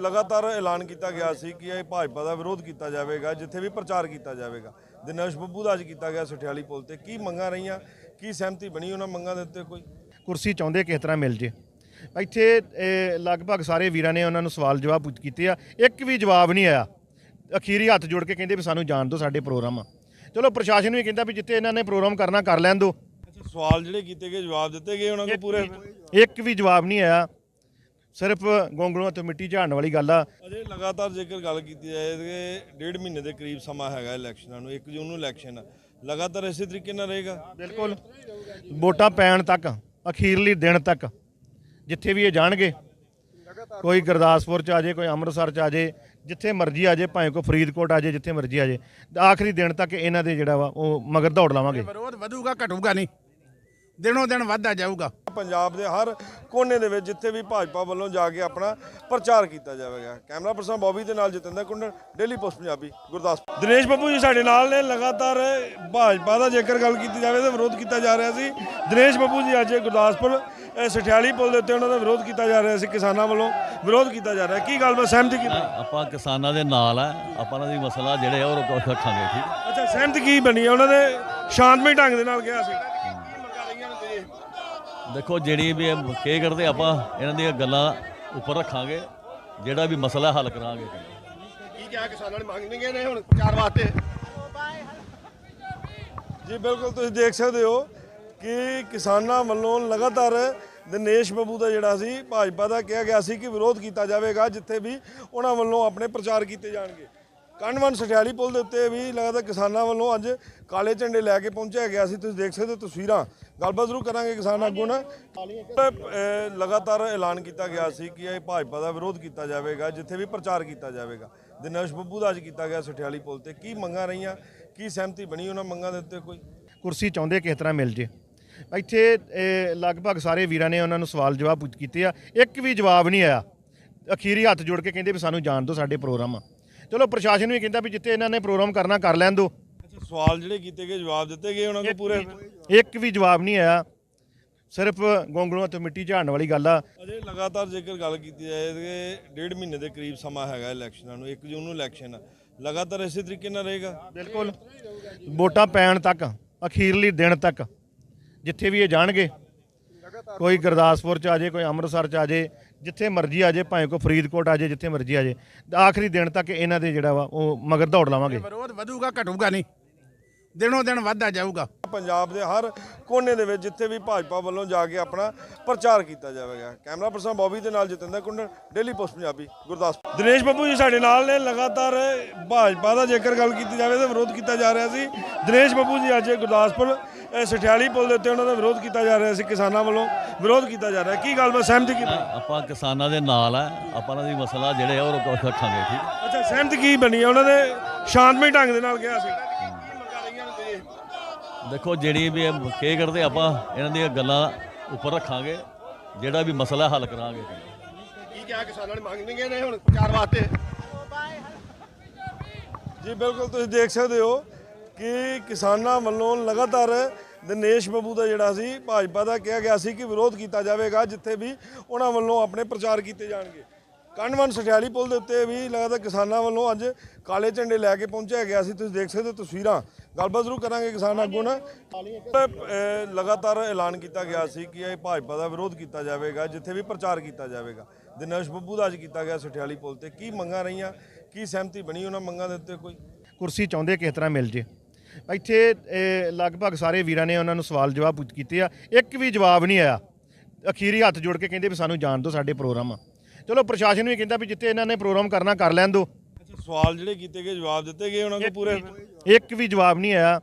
ਲਗਾਤਾਰ ਐਲਾਨ ਕੀਤਾ ਗਿਆ ਸੀ ਕਿ ਇਹ ਭਾਜਪਾ ਦਾ ਵਿਰੋਧ ਕੀਤਾ ਜਾਵੇਗਾ, ਜਿੱਥੇ ਵੀ ਪ੍ਰਚਾਰ ਕੀਤਾ ਜਾਵੇਗਾ। ਦਿਨੇਸ਼ ਬੱਬੂ ਦਾ ਅੱਜ ਕੀਤਾ ਗਿਆ ਸਠਿਆਲੀ ਪੁਲ ਤੇ। ਕੀ ਮੰਗਾਂ ਰਹੀਆਂ? ਕੀ ਸਹਿਮਤੀ ਬਣੀ ਉਹਨਾਂ ਮੰਗਾਂ ਦੇ ਉੱਤੇ ਕੋਈ? ਕੁਰਸੀ ਚਾਹੁੰਦੇ ਕਿਸ ਤਰ੍ਹਾਂ ਮਿਲ ਜੇ। ਇੱਥੇ ਲਗਭਗ ਸਾਰੇ ਵੀਰਾਂ ਨੇ ਉਹਨਾਂ ਨੂੰ ਸਵਾਲ ਜਵਾਬ ਪੁੱਛ ਕੀਤੇ ਆ। ਇੱਕ ਵੀ ਜਵਾਬ ਨਹੀਂ ਆਇਆ। ਅਖੀਰੀ ਹੱਥ ਜੋੜ ਕੇ ਕਹਿੰਦੇ ਵੀ ਸਾਨੂੰ ਜਾਣ ਦਿਓ ਸਾਡੇ ਪ੍ਰੋਗਰਾਮ। ਆ ਚਲੋ ਪ੍ਰਸ਼ਾਸਨ ਵੀ ਕਹਿੰਦਾ ਵੀ ਜਿੱਥੇ ਇਹਨਾਂ ਨੇ ਪ੍ਰੋਗਰਾਮ ਕਰਨਾ ਕਰ ਲੈਣ ਦਿਓ ਅੱਛਾ ਸਵਾਲ ਜਿਹੜੇ ਕੀਤੇ ਗਏ ਜਵਾਬ ਦਿੱਤੇ ਗਏ ਉਹਨਾਂ ਨੂੰ ਪੂਰੇ? ਇੱਕ ਵੀ ਜਵਾਬ ਨਹੀਂ ਆਇਆ। ਸਿਰਫ ਗੋਂਗਲੂਆਂ ਤੋਂ ਮਿੱਟੀ ਝਾੜਨ ਵਾਲੀ ਗੱਲ ਆ। ਅਜੇ ਲਗਾਤਾਰ ਜੇਕਰ ਗੱਲ ਕੀਤੀ ਜਾਏ ਕਿ ਡੇਢ ਮਹੀਨੇ ਦੇ ਕਰੀਬ ਸਮਾਂ ਹੈਗਾ ਇਲੈਕਸ਼ਨਾਂ ਨੂੰ 1 ਜੂਨ ਨੂੰ ਇਲੈਕਸ਼ਨ ਆ। ਲਗਾਤਾਰ ਇਸੇ ਤਰੀਕੇ ਨਾਲ ਰਹੇਗਾ? ਬਿਲਕੁਲ। ਵੋਟਾਂ ਪੈਣ ਤੱਕ ਅਖੀਰਲੀ ਦਿਨ ਤੱਕ ਜਿੱਥੇ ਵੀ ਇਹ ਜਾਣਗੇ ਕੋਈ ਗੁਰਦਾਸਪੁਰ ਚ ਆ ਜੇ ਕੋਈ ਅੰਮ੍ਰਿਤਸਰ ਚ ਆ ਜੇ ਜਿੱਥੇ ਮਰਜ਼ੀ ਆ ਜੇ, ਭਾਵੇਂ ਕੋਈ ਫਰੀਦਕੋਟ ਆ ਜੇ, ਜਿੱਥੇ ਮਰਜ਼ੀ ਆ ਜੇ, ਆਖਰੀ ਦਿਨ ਤੱਕ ਇਹਨਾਂ ਦੇ ਜਿਹੜਾ ਵਾ, ਉਹ ਮਗਰ ਦੌੜ ਲਾਵਾਂਗੇ। ਵਿਰੋਧ ਵਧੂਗਾ, ਘਟੂਗਾ ਨਹੀਂ। ਦਿਨੋਂ ਦਿਨ ਵੱਧਦਾ ਜਾਊਗਾ। ਪੰਜਾਬ ਦੇ ਹਰ ਕੋਨੇ ਦੇ ਵਿੱਚ ਜਿੱਥੇ ਵੀ ਭਾਜਪਾ ਵੱਲੋਂ ਜਾ ਕੇ ਆਪਣਾ ਪ੍ਰਚਾਰ ਕੀਤਾ ਜਾਵੇਗਾ। ਕੈਮਰਾ ਪਰਸਨ ਬੌਬੀ ਦੇ ਨਾਲ ਜਤਿੰਦਰ ਕੁੰਡਲ ਡੇਲੀ ਪੋਸਟ ਪੰਜਾਬੀ ਗੁਰਦਾਸਪੁਰ। ਦਿਨੇਸ਼ ਬੱਬੂ ਜੀ ਸਾਡੇ ਨਾਲ ਨੇ ਲਗਾਤਾਰ ਭਾਜਪਾ ਦਾ ਜੇਕਰ ਗੱਲ ਕੀਤੀ ਜਾਵੇ ਤਾਂ ਵਿਰੋਧ ਕੀਤਾ ਜਾ ਰਿਹਾ ਸੀ। ਦਿਨੇਸ਼ ਬੱਬੂ ਜੀ ਅੱਜ ਗੁਰਦਾਸਪੁਰ ਸਠਿਆਲੀ ਪੁਲ ਦੇ ਉੱਤੇ ਉਹਨਾਂ ਦਾ ਵਿਰੋਧ ਕੀਤਾ ਜਾ ਰਿਹਾ ਸੀ ਕਿਸਾਨਾਂ ਵੱਲੋਂ ਵਿਰੋਧ ਕੀਤਾ ਜਾ ਰਿਹਾ। ਕੀ ਗੱਲ ਮੈਂ ਸਹਿਮਤੀ ਕੀਤੀ ਆਪਾਂ ਕਿਸਾਨਾਂ ਦੇ ਨਾਲ ਆ ਆਪਾਂ ਉਹਨਾਂ ਦੀ ਮਸਲਾ ਜਿਹੜੇ ਆ ਉਹ ਰੱਖ- ਰੱਖਾਂਗੇ ਠੀਕ? ਅੱਛਾ ਸਹਿਮਤੀ ਕੀ ਬਣੀ ਹੈ ਉਹਨਾਂ ਨੇ ਸ਼ਾਂਤਮਈ ਢੰਗ ਦੇ ਨਾਲ ਕਿਹਾ ਸੀ। ਦੇਖੋ ਜਿਹੜੀ ਵੀ ਇਹ ਕੇ ਕਰਦੇ ਆਪਾਂ ਇਹਨਾਂ ਦੀਆਂ ਗੱਲਾਂ ਉੱਪਰ ਰੱਖਾਂਗੇ ਜਿਹੜਾ ਵੀ ਮਸਲਾ ਹੱਲ ਕਰਾਂਗੇ। ਕੀ ਕਿਹਾ ਕਿਸਾਨਾਂ ਨੇ ਮੰਗਣਗੇ ਨੇ ਹੁਣ ਚਾਰ ਵਾਸਤੇ? ਜੀ ਬਿਲਕੁਲ ਤੁਸੀਂ ਦੇਖ ਸਕਦੇ ਹੋ ਕਿ ਕਿਸਾਨਾਂ ਵੱਲੋਂ ਲਗਾਤਾਰ ਦਿਨੇਸ਼ ਬੱਬੂ ਦਾ ਜਿਹੜਾ ਸੀ ਭਾਜਪਾ ਦਾ ਕਿਹਾ ਗਿਆ ਸੀ ਕਿ ਵਿਰੋਧ ਕੀਤਾ ਜਾਵੇਗਾ ਜਿੱਥੇ ਵੀ ਉਹਨਾਂ ਵੱਲੋਂ ਆਪਣੇ ਪ੍ਰਚਾਰ ਕੀਤੇ ਜਾਣਗੇ। ਕਣਵਨ ਸਠਿਆਲੀ ਪੁਲ ਦੇ ਉੱਤੇ ਵੀ ਲਗਾਤਾਰ ਕਿਸਾਨਾਂ ਵੱਲੋਂ ਅੱਜ ਕਾਲੇ ਝੰਡੇ ਲੈ ਕੇ ਪਹੁੰਚਿਆ ਗਿਆ ਸੀ। ਤੁਸੀਂ ਦੇਖ ਸਕਦੇ ਹੋ ਤਸਵੀਰਾਂ ਗੱਲਬਾਤ ਜ਼ਰੂਰ ਕਰਾਂਗੇ ਕਿਸਾਨ ਆਗੂ ਨਾਲ। ਅਹ, ਲਗਾਤਾਰ ਐਲਾਨ ਕੀਤਾ ਗਿਆ ਸੀ ਕਿ ਇਹ ਭਾਜਪਾ ਦਾ ਵਿਰੋਧ ਕੀਤਾ ਜਾਵੇਗਾ ਜਿੱਥੇ ਵੀ ਪ੍ਰਚਾਰ ਕੀਤਾ ਜਾਵੇਗਾ। ਦਿਨੇਸ਼ ਬੱਬੂ ਦਾ ਅੱਜ ਕੀਤਾ ਗਿਆ ਸਠਿਆਲੀ ਪੁਲ ਤੇ। ਕੀ ਮੰਗਾਂ ਰਹੀਆਂ? ਕੀ ਸਹਿਮਤੀ ਬਣੀ ਉਹਨਾਂ ਮੰਗਾਂ ਦੇ ਉੱਤੇ ਕੋਈ? ਕੁਰਸੀ ਚਾਹੁੰਦੇ ਕਿਸ ਤਰ੍ਹਾਂ ਮਿਲ ਜੇ? ਇੱਥੇ ਲਗਭਗ ਸਾਰੇ ਵੀਰਾਂ ਨੇ ਉਹਨਾਂ ਨੂੰ ਸਵਾਲ ਜਵਾਬ ਪੁੱਛ ਕੀਤੇ ਆ। ਇੱਕ ਵੀ ਜਵਾਬ ਨਹੀਂ ਆਇਆ। ਅਖੀਰੀ ਹੱਥ ਜੋੜ ਕੇ ਕਹਿੰਦੇ ਵੀ ਸਾਨੂੰ ਜਾਣ ਦਿਓ ਸਾਡੇ ਪ੍ਰੋਗਰਾਮ ਆ। ਚਲੋ ਪ੍ਰਸ਼ਾਸਨ ਵੀ ਕਹਿੰਦਾ ਵੀ ਜਿੱਥੇ ਇਹਨਾਂ ਨੇ ਪ੍ਰੋਗਰਾਮ ਕਰਨਾ ਕਰ ਲੈਣ ਦਿਓ। ਸਵਾਲ ਜਿਹੜੇ ਕੀਤੇ ਗਏ ਜਵਾਬ ਦਿੱਤੇ ਗਏ ਉਹਨਾਂ ਨੂੰ ਪੂਰੇ? ਇੱਕ ਵੀ ਜਵਾਬ ਨਹੀਂ ਆਇਆ। ਸਿਰਫ ਗੋਂਗਲੂਆਂ ਤੋਂ ਮਿੱਟੀ ਝਾੜਨ ਵਾਲੀ ਗੱਲ ਆ। ਅਜੇ ਲਗਾਤਾਰ ਜੇਕਰ ਗੱਲ ਕੀਤੀ ਜਾਏ ਕਿ ਡੇਢ ਮਹੀਨੇ ਦੇ ਕਰੀਬ ਸਮਾਂ ਹੈਗਾ ਇਲੈਕਸ਼ਨਾਂ ਨੂੰ 1 ਜੂਨ ਨੂੰ ਇਲੈਕਸ਼ਨ ਆ। ਲਗਾਤਾਰ ਇਸੇ ਤਰੀਕੇ ਨਾਲ ਰਹੇਗਾ? ਬਿਲਕੁਲ। ਵੋਟਾਂ ਪੈਣ ਤੱਕ ਅਖੀਰਲੀ ਦਿਨ ਤੱਕ ਜਿੱਥੇ ਵੀ ਇਹ ਜਾਣਗੇ ਕੋਈ ਗੁਰਦਾਸਪੁਰ ਚ ਆ ਜੇ ਕੋਈ ਅੰਮ੍ਰਿਤਸਰ ਚ ਆ ਜੇ ਜਿੱਥੇ ਮਰਜ਼ੀ ਆ ਜੇ ਭਾਵੇਂ ਕੋਈ ਫਰੀਦਕੋਟ ਆ ਜੇ ਜਿੱਥੇ ਮਰਜ਼ੀ ਆ ਜੇ ਆਖਰੀ ਦਿਨ ਤੱਕ ਇਹਨਾਂ ਦੇ ਜਿਹੜਾ ਵਾ ਉਹ ਮਗਰ ਦੌੜ ਲਾਵਾਂਗੇ। ਵਿਰੋਧ ਵਧੂਗਾ ਘਟੂਗਾ ਨਹੀਂ। ਦਿਨੋਂ ਦਿਨ ਵੱਧਦਾ ਜਾਊਗਾ। ਪੰਜਾਬ ਦੇ ਹਰ ਕੋਨੇ ਦੇ ਵਿੱਚ ਜਿੱਥੇ ਵੀ ਭਾਜਪਾ ਵੱਲੋਂ ਜਾ ਕੇ ਆਪਣਾ ਪ੍ਰਚਾਰ ਕੀਤਾ ਜਾਵੇਗਾ। ਕੈਮਰਾ ਪਰਸਨ ਬੌਬੀ ਦੇ ਨਾਲ ਜਤਿੰਦਰ ਕੁੰਡਲ ਡੇਲੀ ਪੋਸਟ ਪੰਜਾਬੀ ਗੁਰਦਾਸਪੁਰ। ਦਿਨੇਸ਼ ਬੱਬੂ ਜੀ ਸਾਡੇ ਨਾਲ ਨੇ ਲਗਾਤਾਰ ਭਾਜਪਾ ਦਾ ਜੇਕਰ ਗੱਲ ਕੀਤੀ ਜਾਵੇ ਤਾਂ ਵਿਰੋਧ ਕੀਤਾ ਜਾ ਰਿਹਾ ਸੀ। ਦਿਨੇਸ਼ ਬੱਬੂ ਜੀ ਅੱਜ ਗੁਰਦਾਸਪੁਰ ਸਠਿਆਲੀ ਪੁਲ ਦੇ ਉੱਤੇ ਉਹਨਾਂ ਦਾ ਵਿਰੋਧ ਕੀਤਾ ਜਾ ਰਿਹਾ ਸੀ ਕਿਸਾਨਾਂ ਵੱਲੋਂ ਵਿਰੋਧ ਕੀਤਾ ਜਾ ਰਿਹਾ। ਕੀ ਗੱਲ ਮੈਂ ਸਹਿਮਤੀ ਕੀਤੀ ਆਪਾਂ ਕਿਸਾਨਾਂ ਦੇ ਨਾਲ ਆ ਆਪਾਂ ਉਹਨਾਂ ਦੀ ਮਸਲਾ ਜਿਹੜੇ ਆ ਉਹ ਰੱਖ- ਰੱਖਾਂਗੇ ਠੀਕ। ਅੱਛਾ ਸਹਿਮਤੀ ਕੀ ਬਣੀ ਹੈ? ਉਹਨਾਂ ਨੇ ਸ਼ਾਂਤਮਈ ਢੰਗ ਦੇ ਨਾਲ ਕਿਹਾ ਸੀ। ਦੇਖੋ ਜਿਹੜੀ ਵੀ ਇਹ ਕੇ ਕਰਦੇ ਆਪਾਂ ਇਹਨਾਂ ਦੀਆਂ ਗੱਲਾਂ ਉੱਪਰ ਰੱਖਾਂਗੇ ਜਿਹੜਾ ਵੀ ਮਸਲਾ ਹੱਲ ਕਰਾਂਗੇ। ਕੀ ਕਿਹਾ ਕਿਸਾਨਾਂ ਨੇ? ਮੰਗਣਗੇ ਨੇ ਹੁਣ ਚਾਰ ਵਾਸਤੇ? ਜੀ ਬਿਲਕੁਲ ਤੁਸੀਂ ਦੇਖ ਸਕਦੇ ਹੋ ਕਿ ਕਿਸਾਨਾਂ ਵੱਲੋਂ ਲਗਾਤਾਰ ਦਿਨੇਸ਼ ਬੱਬੂ ਦਾ ਜਿਹੜਾ ਸੀ ਭਾਜਪਾ ਦਾ ਕਿਹਾ ਗਿਆ ਸੀ ਕਿ ਵਿਰੋਧ ਕੀਤਾ ਜਾਵੇਗਾ ਜਿੱਥੇ ਵੀ ਉਹਨਾਂ ਵੱਲੋਂ ਆਪਣੇ ਪ੍ਰਚਾਰ ਕੀਤੇ ਜਾਣਗੇ। ਕੰਨਵਨ ਸਠਿਆਲੀ ਪੁਲ ਦੇ ਉੱਤੇ ਵੀ ਲਗਾਤਾਰ ਕਿਸਾਨਾਂ ਵੱਲੋਂ ਅੱਜ ਕਾਲੇ ਝੰਡੇ ਲੈ ਕੇ ਪਹੁੰਚਿਆ ਗਿਆ ਸੀ। ਤੁਸੀਂ ਦੇਖ ਸਕਦੇ ਹੋ ਤਸਵੀਰਾਂ। ਗੱਲਬਾਤ ਜ਼ਰੂਰ ਕਰਾਂਗੇ ਕਿਸਾਨ ਆਗੂ ਨਾਲ। ਅਹ, ਲਗਾਤਾਰ ਐਲਾਨ ਕੀਤਾ ਗਿਆ ਸੀ ਕਿ ਇਹ ਭਾਜਪਾ ਦਾ ਵਿਰੋਧ ਕੀਤਾ ਜਾਵੇਗਾ, ਜਿੱਥੇ ਵੀ ਪ੍ਰਚਾਰ ਕੀਤਾ ਜਾਵੇਗਾ। ਦਿਨੇਸ਼ ਬੱਬੂ ਦਾ ਅੱਜ ਕੀਤਾ ਗਿਆ ਸਠਿਆਲੀ ਪੁਲ ਤੇ। ਕੀ ਮੰਗਾਂ ਰਹੀਆਂ? ਕੀ ਸਹਿਮਤੀ ਬਣੀ ਉਹਨਾਂ ਮੰਗਾਂ ਦੇ ਉੱਤੇ ਕੋਈ? ਕੁਰਸੀ ਚਾਹੁੰਦੇ ਕਿਸ ਤਰ੍ਹਾਂ ਮਿਲ ਜੇ? ਇੱਥੇ ਲਗਭਗ ਸਾਰੇ ਵੀਰਾਂ ਨੇ ਉਹਨਾਂ ਨੂੰ ਸਵਾਲ ਜਵਾਬ ਪੁੱਛ ਕੀਤੇ ਆ। ਇੱਕ ਵੀ ਜਵਾਬ ਨਹੀਂ ਆਇਆ। ਅਖੀਰੀ ਹੱਥ ਜੋੜ ਕੇ ਕਹਿੰਦੇ ਵੀ ਸਾਨੂੰ ਜਾਣ ਦਿਓ ਸਾਡੇ ਪ੍ਰੋਗਰਾਮ। ਆ ਚਲੋ ਪ੍ਰਸ਼ਾਸਨ ਵੀ ਕਹਿੰਦਾ ਵੀ ਜਿੱਥੇ ਇਹਨਾਂ ਨੇ ਪ੍ਰੋਗਰਾਮ ਕਰਨਾ ਕਰ ਲੈਣ ਦਿਓ ਸਵਾਲ ਜਿਹੜੇ ਕੀਤੇ ਗਏ ਜਵਾਬ ਦਿੱਤੇ ਗਏ ਉਹਨਾਂ ਨੂੰ ਪੂਰੇ? ਇੱਕ ਵੀ ਜਵਾਬ ਨਹੀਂ ਆਇਆ।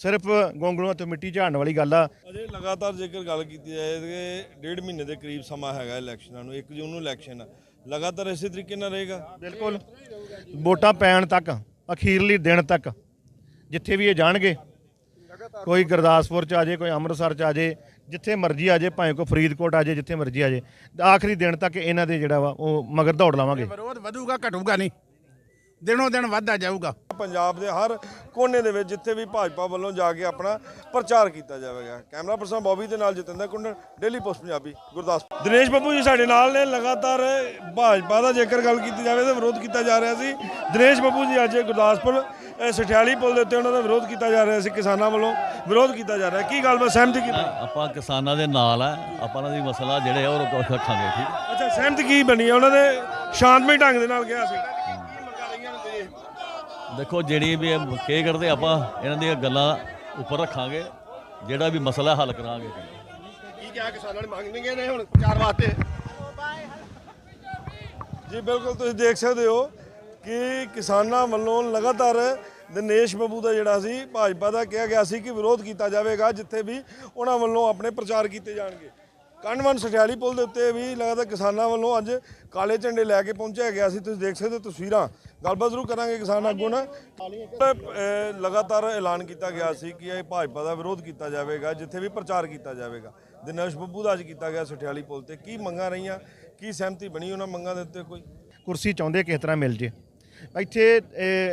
ਸਿਰਫ ਗੋਂਗਲੂਆਂ ਤੋਂ ਮਿੱਟੀ ਝਾੜਨ ਵਾਲੀ ਗੱਲ ਆ। ਅਜੇ ਲਗਾਤਾਰ ਜੇਕਰ ਗੱਲ ਕੀਤੀ ਜਾਏ ਕਿ ਡੇਢ ਮਹੀਨੇ ਦੇ ਕਰੀਬ ਸਮਾਂ ਹੈਗਾ ਇਲੈਕਸ਼ਨਾਂ ਨੂੰ 1 ਜੂਨ ਨੂੰ ਇਲੈਕਸ਼ਨ ਆ। ਲਗਾਤਾਰ ਇਸੇ ਤਰੀਕੇ ਨਾਲ ਰਹੇਗਾ? ਬਿਲਕੁਲ। ਵੋਟਾਂ ਪੈਣ ਤੱਕ ਅਖੀਰਲੀ ਦਿਨ ਤੱਕ ਜਿੱਥੇ ਵੀ ਇਹ ਜਾਣਗੇ ਕੋਈ ਗੁਰਦਾਸਪੁਰ ਚ ਆ ਜੇ ਕੋਈ ਅੰਮ੍ਰਿਤਸਰ ਚ ਆ ਜੇ ਜਿੱਥੇ ਮਰਜ਼ੀ ਆ ਜੇ, ਭਾਵੇਂ ਕੋਈ ਫਰੀਦਕੋਟ ਆ ਜੇ, ਜਿੱਥੇ ਮਰਜ਼ੀ ਆ ਜੇ, ਆਖਰੀ ਦਿਨ ਤੱਕ ਇਹਨਾਂ ਦੇ ਜਿਹੜਾ ਵਾ, ਉਹ ਮਗਰ ਦੌੜ ਲਾਵਾਂਗੇ। ਵਿਰੋਧ ਵਧੂਗਾ, ਘਟੂਗਾ ਨਹੀਂ? ਦਿਨੋਂ ਦਿਨ ਵੱਧਦਾ ਜਾਊਗਾ। ਪੰਜਾਬ ਦੇ ਹਰ ਕੋਨੇ ਦੇ ਵਿੱਚ ਜਿੱਥੇ ਵੀ ਭਾਜਪਾ ਵੱਲੋਂ ਜਾ ਕੇ ਆਪਣਾ ਪ੍ਰਚਾਰ ਕੀਤਾ ਜਾਵੇਗਾ। ਕੈਮਰਾ ਪਰਸਨ ਬੌਬੀ ਦੇ ਨਾਲ ਜਤਿੰਦਰ ਕੁੰਡਲ ਡੇਲੀ ਪੋਸਟ ਪੰਜਾਬੀ ਗੁਰਦਾਸਪੁਰ। ਦਿਨੇਸ਼ ਬੱਬੂ ਜੀ ਸਾਡੇ ਨਾਲ ਨੇ ਲਗਾਤਾਰ ਭਾਜਪਾ ਦਾ ਜੇਕਰ ਗੱਲ ਕੀਤੀ ਜਾਵੇ ਤਾਂ ਵਿਰੋਧ ਕੀਤਾ ਜਾ ਰਿਹਾ ਸੀ। ਦਿਨੇਸ਼ ਬੱਬੂ ਜੀ ਅੱਜ ਗੁਰਦਾਸਪੁਰ ਸਠਿਆਲੀ ਪੁਲ ਦੇ ਉੱਤੇ ਉਹਨਾਂ ਦਾ ਵਿਰੋਧ ਕੀਤਾ ਜਾ ਰਿਹਾ ਸੀ ਕਿਸਾਨਾਂ ਵੱਲੋਂ। ਵਿਰੋਧ ਕੀਤਾ ਜਾ ਰਿਹਾ। ਕੀ ਗੱਲ ਮੈਂ ਸਹਿਮਤੀ ਕੀਤੀ ਆਪਾਂ ਕਿਸਾਨਾਂ ਦੇ ਨਾਲ ਆ ਆਪਾਂ ਉਹਨਾਂ ਦੀ ਮਸਲਾ ਜਿਹੜੇ ਆ ਉਹ ਰੱਖ- ਰੱਖਾਂਗੇ ਠੀਕ। ਅੱਛਾ ਸਹਿਮਤੀ ਕੀ ਬਣੀ ਹੈ? ਉਹਨਾਂ ਨੇ ਸ਼ਾਂਤਮਈ ਢੰਗ ਦੇ ਨਾਲ ਕਿਹਾ ਸੀ। ਦੇਖੋ ਜਿਹੜੀ ਵੀ ਇਹ ਕੇ ਕਰਦੇ ਆਪਾਂ ਇਹਨਾਂ ਦੀਆਂ ਗੱਲਾਂ ਉੱਪਰ ਰੱਖਾਂਗੇ ਜਿਹੜਾ ਵੀ ਮਸਲਾ ਹੱਲ ਕਰਾਂਗੇ। ਕੀ ਕਿਹਾ ਕਿਸਾਨਾਂ ਨੇ? ਮੰਗਣਗੇ ਨੇ ਹੁਣ ਚਾਰ ਵਾਸਤੇ? ਜੀ ਬਿਲਕੁਲ ਤੁਸੀਂ ਦੇਖ ਸਕਦੇ ਹੋ ਕਿ ਕਿਸਾਨਾਂ ਵੱਲੋਂ ਲਗਾਤਾਰ ਦਿਨੇਸ਼ ਬੱਬੂ ਦਾ ਜਿਹੜਾ ਸੀ ਭਾਜਪਾ ਦਾ ਕਿਹਾ ਗਿਆ ਸੀ ਕਿ ਵਿਰੋਧ ਕੀਤਾ ਜਾਵੇਗਾ ਜਿੱਥੇ ਵੀ ਉਹਨਾਂ ਵੱਲੋਂ ਆਪਣੇ ਪ੍ਰਚਾਰ ਕੀਤੇ ਜਾਣਗੇ। ਕੰਨਵਨ ਸਠਿਆਲੀ ਪੁਲ ਦੇ ਉੱਤੇ ਵੀ ਲਗਾਤਾਰ ਕਿਸਾਨਾਂ ਵੱਲੋਂ ਅੱਜ ਕਾਲੇ ਝੰਡੇ ਲੈ ਕੇ ਪਹੁੰਚਿਆ ਗਿਆ ਸੀ। ਤੁਸੀਂ ਦੇਖ ਸਕਦੇ ਹੋ ਤਸਵੀਰਾਂ। ਗੱਲਬਾਤ ਜ਼ਰੂਰ ਕਰਾਂਗੇ ਕਿਸਾਨ ਆਗੂ ਨਾਲ ਲਗਾਤਾਰ ਐਲਾਨ ਕੀਤਾ ਗਿਆ ਸੀ ਕਿ ਇਹ ਭਾਜਪਾ ਦਾ ਵਿਰੋਧ ਕੀਤਾ ਜਾਵੇਗਾ, ਜਿੱਥੇ ਵੀ ਪ੍ਰਚਾਰ ਕੀਤਾ ਜਾਵੇਗਾ। ਦਿਨੇਸ਼ ਬੱਬੂ ਦਾ ਅੱਜ ਕੀਤਾ ਗਿਆ ਸਠਿਆਲੀ ਪੁਲ ਤੇ। ਕੀ ਮੰਗਾਂ ਰਹੀਆਂ? ਕੀ ਸਹਿਮਤੀ ਬਣੀ ਉਹਨਾਂ ਮੰਗਾਂ ਦੇ ਉੱਤੇ ਕੋਈ? ਕੁਰਸੀ ਚਾਹੁੰਦੇ ਕਿਸ ਤਰ੍ਹਾਂ ਮਿਲ ਜੇ। ਇੱਥੇ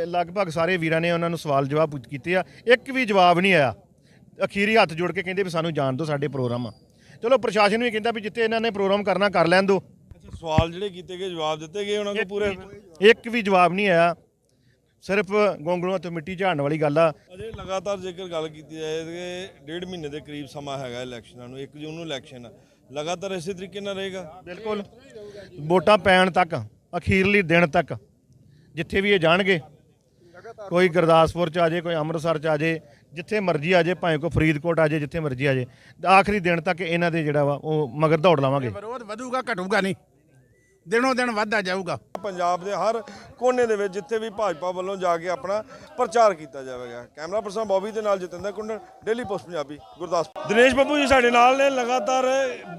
ਲਗਭਗ ਸਾਰੇ ਵੀਰਾਂ ਨੇ ਉਹਨਾਂ ਨੂੰ ਸਵਾਲ ਜਵਾਬ ਪੁੱਛ ਕੀਤੇ ਆ। ਇੱਕ ਵੀ ਜਵਾਬ ਨਹੀਂ ਆਇਆ। ਅਖੀਰੀ ਹੱਥ ਜੋੜ ਕੇ ਕਹਿੰਦੇ ਵੀ ਸਾਨੂੰ ਜਾਣ ਦਿਓ ਸਾਡੇ ਪ੍ਰੋਗਰਾਮ। ਆ ਚਲੋ ਪ੍ਰਸ਼ਾਸਨ ਵੀ ਕਹਿੰਦਾ ਵੀ ਜਿੱਥੇ ਇਹਨਾਂ ਨੇ ਪ੍ਰੋਗਰਾਮ ਕਰਨਾ ਕਰ ਲੈਣ ਦਿਓ ਅੱਛਾ ਸਵਾਲ ਜਿਹੜੇ ਕੀਤੇ ਗਏ ਜਵਾਬ ਦਿੱਤੇ ਗਏ ਉਹਨਾਂ ਨੂੰ ਪੂਰੇ? ਇੱਕ ਵੀ ਜਵਾਬ ਨਹੀਂ ਆਇਆ। ਸਿਰਫ ਗੋਂਗਲੂਆਂ ਤੋਂ ਮਿੱਟੀ ਝਾੜਨ ਵਾਲੀ ਗੱਲ ਆ। ਅਜੇ ਲਗਾਤਾਰ ਜੇਕਰ ਗੱਲ ਕੀਤੀ ਜਾਏ ਕਿ ਡੇਢ ਮਹੀਨੇ ਦੇ ਕਰੀਬ ਸਮਾਂ ਹੈਗਾ ਇਲੈਕਸ਼ਨਾਂ ਨੂੰ 1 ਜੂਨ ਨੂੰ ਇਲੈਕਸ਼ਨ ਆ। ਲਗਾਤਾਰ ਇਸੇ ਤਰੀਕੇ ਨਾਲ ਰਹੇਗਾ? ਬਿਲਕੁਲ। ਵੋਟਾਂ ਪੈਣ ਤੱਕ ਅਖੀਰਲੀ ਦਿਨ ਤੱਕ ਜਿੱਥੇ ਵੀ ਇਹ ਜਾਣਗੇ ਕੋਈ ਗੁਰਦਾਸਪੁਰ ਚ ਆ ਜੇ ਕੋਈ ਅੰਮ੍ਰਿਤਸਰ ਚ ਆ ਜੇ ਜਿੱਥੇ ਮਰਜ਼ੀ ਆ ਜੇ, ਭਾਵੇਂ ਕੋਈ ਫਰੀਦਕੋਟ ਆ ਜੇ, ਜਿੱਥੇ ਮਰਜ਼ੀ ਆ ਜੇ, ਆਖਰੀ ਦਿਨ ਤੱਕ ਇਹਨਾਂ ਦੇ ਜਿਹੜਾ ਵਾ, ਉਹ ਮਗਰ ਦੌੜ ਲਾਵਾਂਗੇ। ਵਿਰੋਧ ਵਧੂਗਾ, ਘਟੂਗਾ ਨਹੀਂ। ਦਿਨੋਂ ਦਿਨ ਵੱਧਦਾ ਜਾਊਗਾ। ਪੰਜਾਬ ਦੇ ਹਰ ਕੋਨੇ ਦੇ ਵਿੱਚ ਜਿੱਥੇ ਵੀ ਭਾਜਪਾ ਵੱਲੋਂ ਜਾ ਕੇ ਆਪਣਾ ਪ੍ਰਚਾਰ ਕੀਤਾ ਜਾਵੇਗਾ। ਕੈਮਰਾ ਪਰਸਨ ਬੌਬੀ ਦੇ ਨਾਲ ਜਤਿੰਦਰ ਕੁੰਡਲ ਡੇਲੀ ਪੋਸਟ ਪੰਜਾਬੀ ਗੁਰਦਾਸਪੁਰ। ਦਿਨੇਸ਼ ਬੱਬੂ ਜੀ ਸਾਡੇ ਨਾਲ ਨੇ ਲਗਾਤਾਰ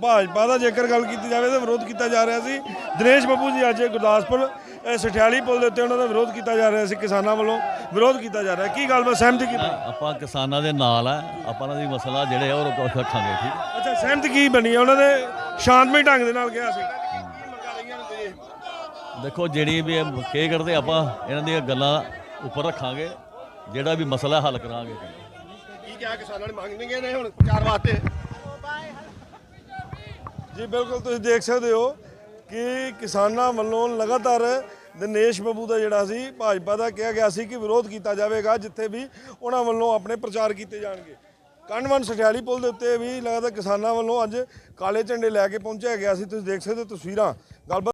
ਭਾਜਪਾ ਦਾ ਜੇਕਰ ਗੱਲ ਕੀਤੀ ਜਾਵੇ ਤਾਂ ਵਿਰੋਧ ਕੀਤਾ ਜਾ ਰਿਹਾ ਸੀ। ਦਿਨੇਸ਼ ਬੱਬੂ ਜੀ ਅੱਜ ਗੁਰਦਾਸਪੁਰ ਸਠਿਆਲੀ ਪੁਲ ਦੇ ਉੱਤੇ ਉਹਨਾਂ ਦਾ ਵਿਰੋਧ ਕੀਤਾ ਜਾ ਰਿਹਾ ਸੀ ਕਿਸਾਨਾਂ ਵੱਲੋਂ। ਵਿਰੋਧ ਕੀਤਾ ਜਾ ਰਿਹਾ। ਕੀ ਗੱਲ ਮੈਂ ਸਹਿਮਤੀ ਕੀਤੀ ਆਪਾਂ ਕਿਸਾਨਾਂ ਦੇ ਨਾਲ ਆ। ਆਪਾਂ ਉਹਨਾਂ ਦੀ ਮਸਲਾ ਜਿਹੜੇ ਆ ਉਹ ਰੱਖ- ਰੱਖਾਂਗੇ ਠੀਕ। ਅੱਛਾ ਸਹਿਮਤੀ ਕੀ ਬਣੀ ਹੈ? ਉਹਨਾਂ ਨੇ ਸ਼ਾਂਤਮਈ ਢੰਗ ਦੇ ਨਾਲ ਕਿਹਾ ਸੀ। ਦੇਖੋ ਜਿਹੜੀ ਵੀ ਇਹ ਕੇ ਕਰਦੇ ਆਪਾਂ ਇਹਨਾਂ ਦੀਆਂ ਗੱਲਾਂ ਉੱਪਰ ਰੱਖਾਂਗੇ ਜਿਹੜਾ ਵੀ ਮਸਲਾ ਹੱਲ ਕਰਾਂਗੇ। ਕੀ ਕਿਹਾ ਕਿਸਾਨਾਂ ਨੇ? ਮੰਗਣਗੇ ਨੇ ਹੁਣ ਚਾਰ ਵਾਸਤੇ? ਜੀ ਬਿਲਕੁਲ ਤੁਸੀਂ ਦੇਖ ਸਕਦੇ ਹੋ ਕਿ ਕਿਸਾਨਾਂ ਵੱਲੋਂ ਲਗਾਤਾਰ ਦਿਨੇਸ਼ ਬੱਬੂ ਦਾ ਜਿਹੜਾ ਸੀ ਭਾਜਪਾ ਦਾ ਕਿਹਾ ਗਿਆ ਸੀ ਕਿ ਵਿਰੋਧ ਕੀਤਾ ਜਾਵੇਗਾ ਜਿੱਥੇ ਵੀ ਉਹਨਾਂ ਵੱਲੋਂ ਆਪਣੇ ਪ੍ਰਚਾਰ ਕੀਤੇ ਜਾਣਗੇ। ਕੰਨਵਨ ਸਠਿਆਲੀ ਪੁਲ ਦੇ ਉੱਤੇ ਵੀ ਲਗਾਤਾਰ ਕਿਸਾਨਾਂ ਵੱਲੋਂ ਅੱਜ ਕਾਲੇ ਝੰਡੇ ਲੈ ਕੇ ਪਹੁੰਚਿਆ ਗਿਆ ਸੀ। ਤੁਸੀਂ ਦੇਖ ਸਕਦੇ ਹੋ ਤਸਵੀਰਾਂ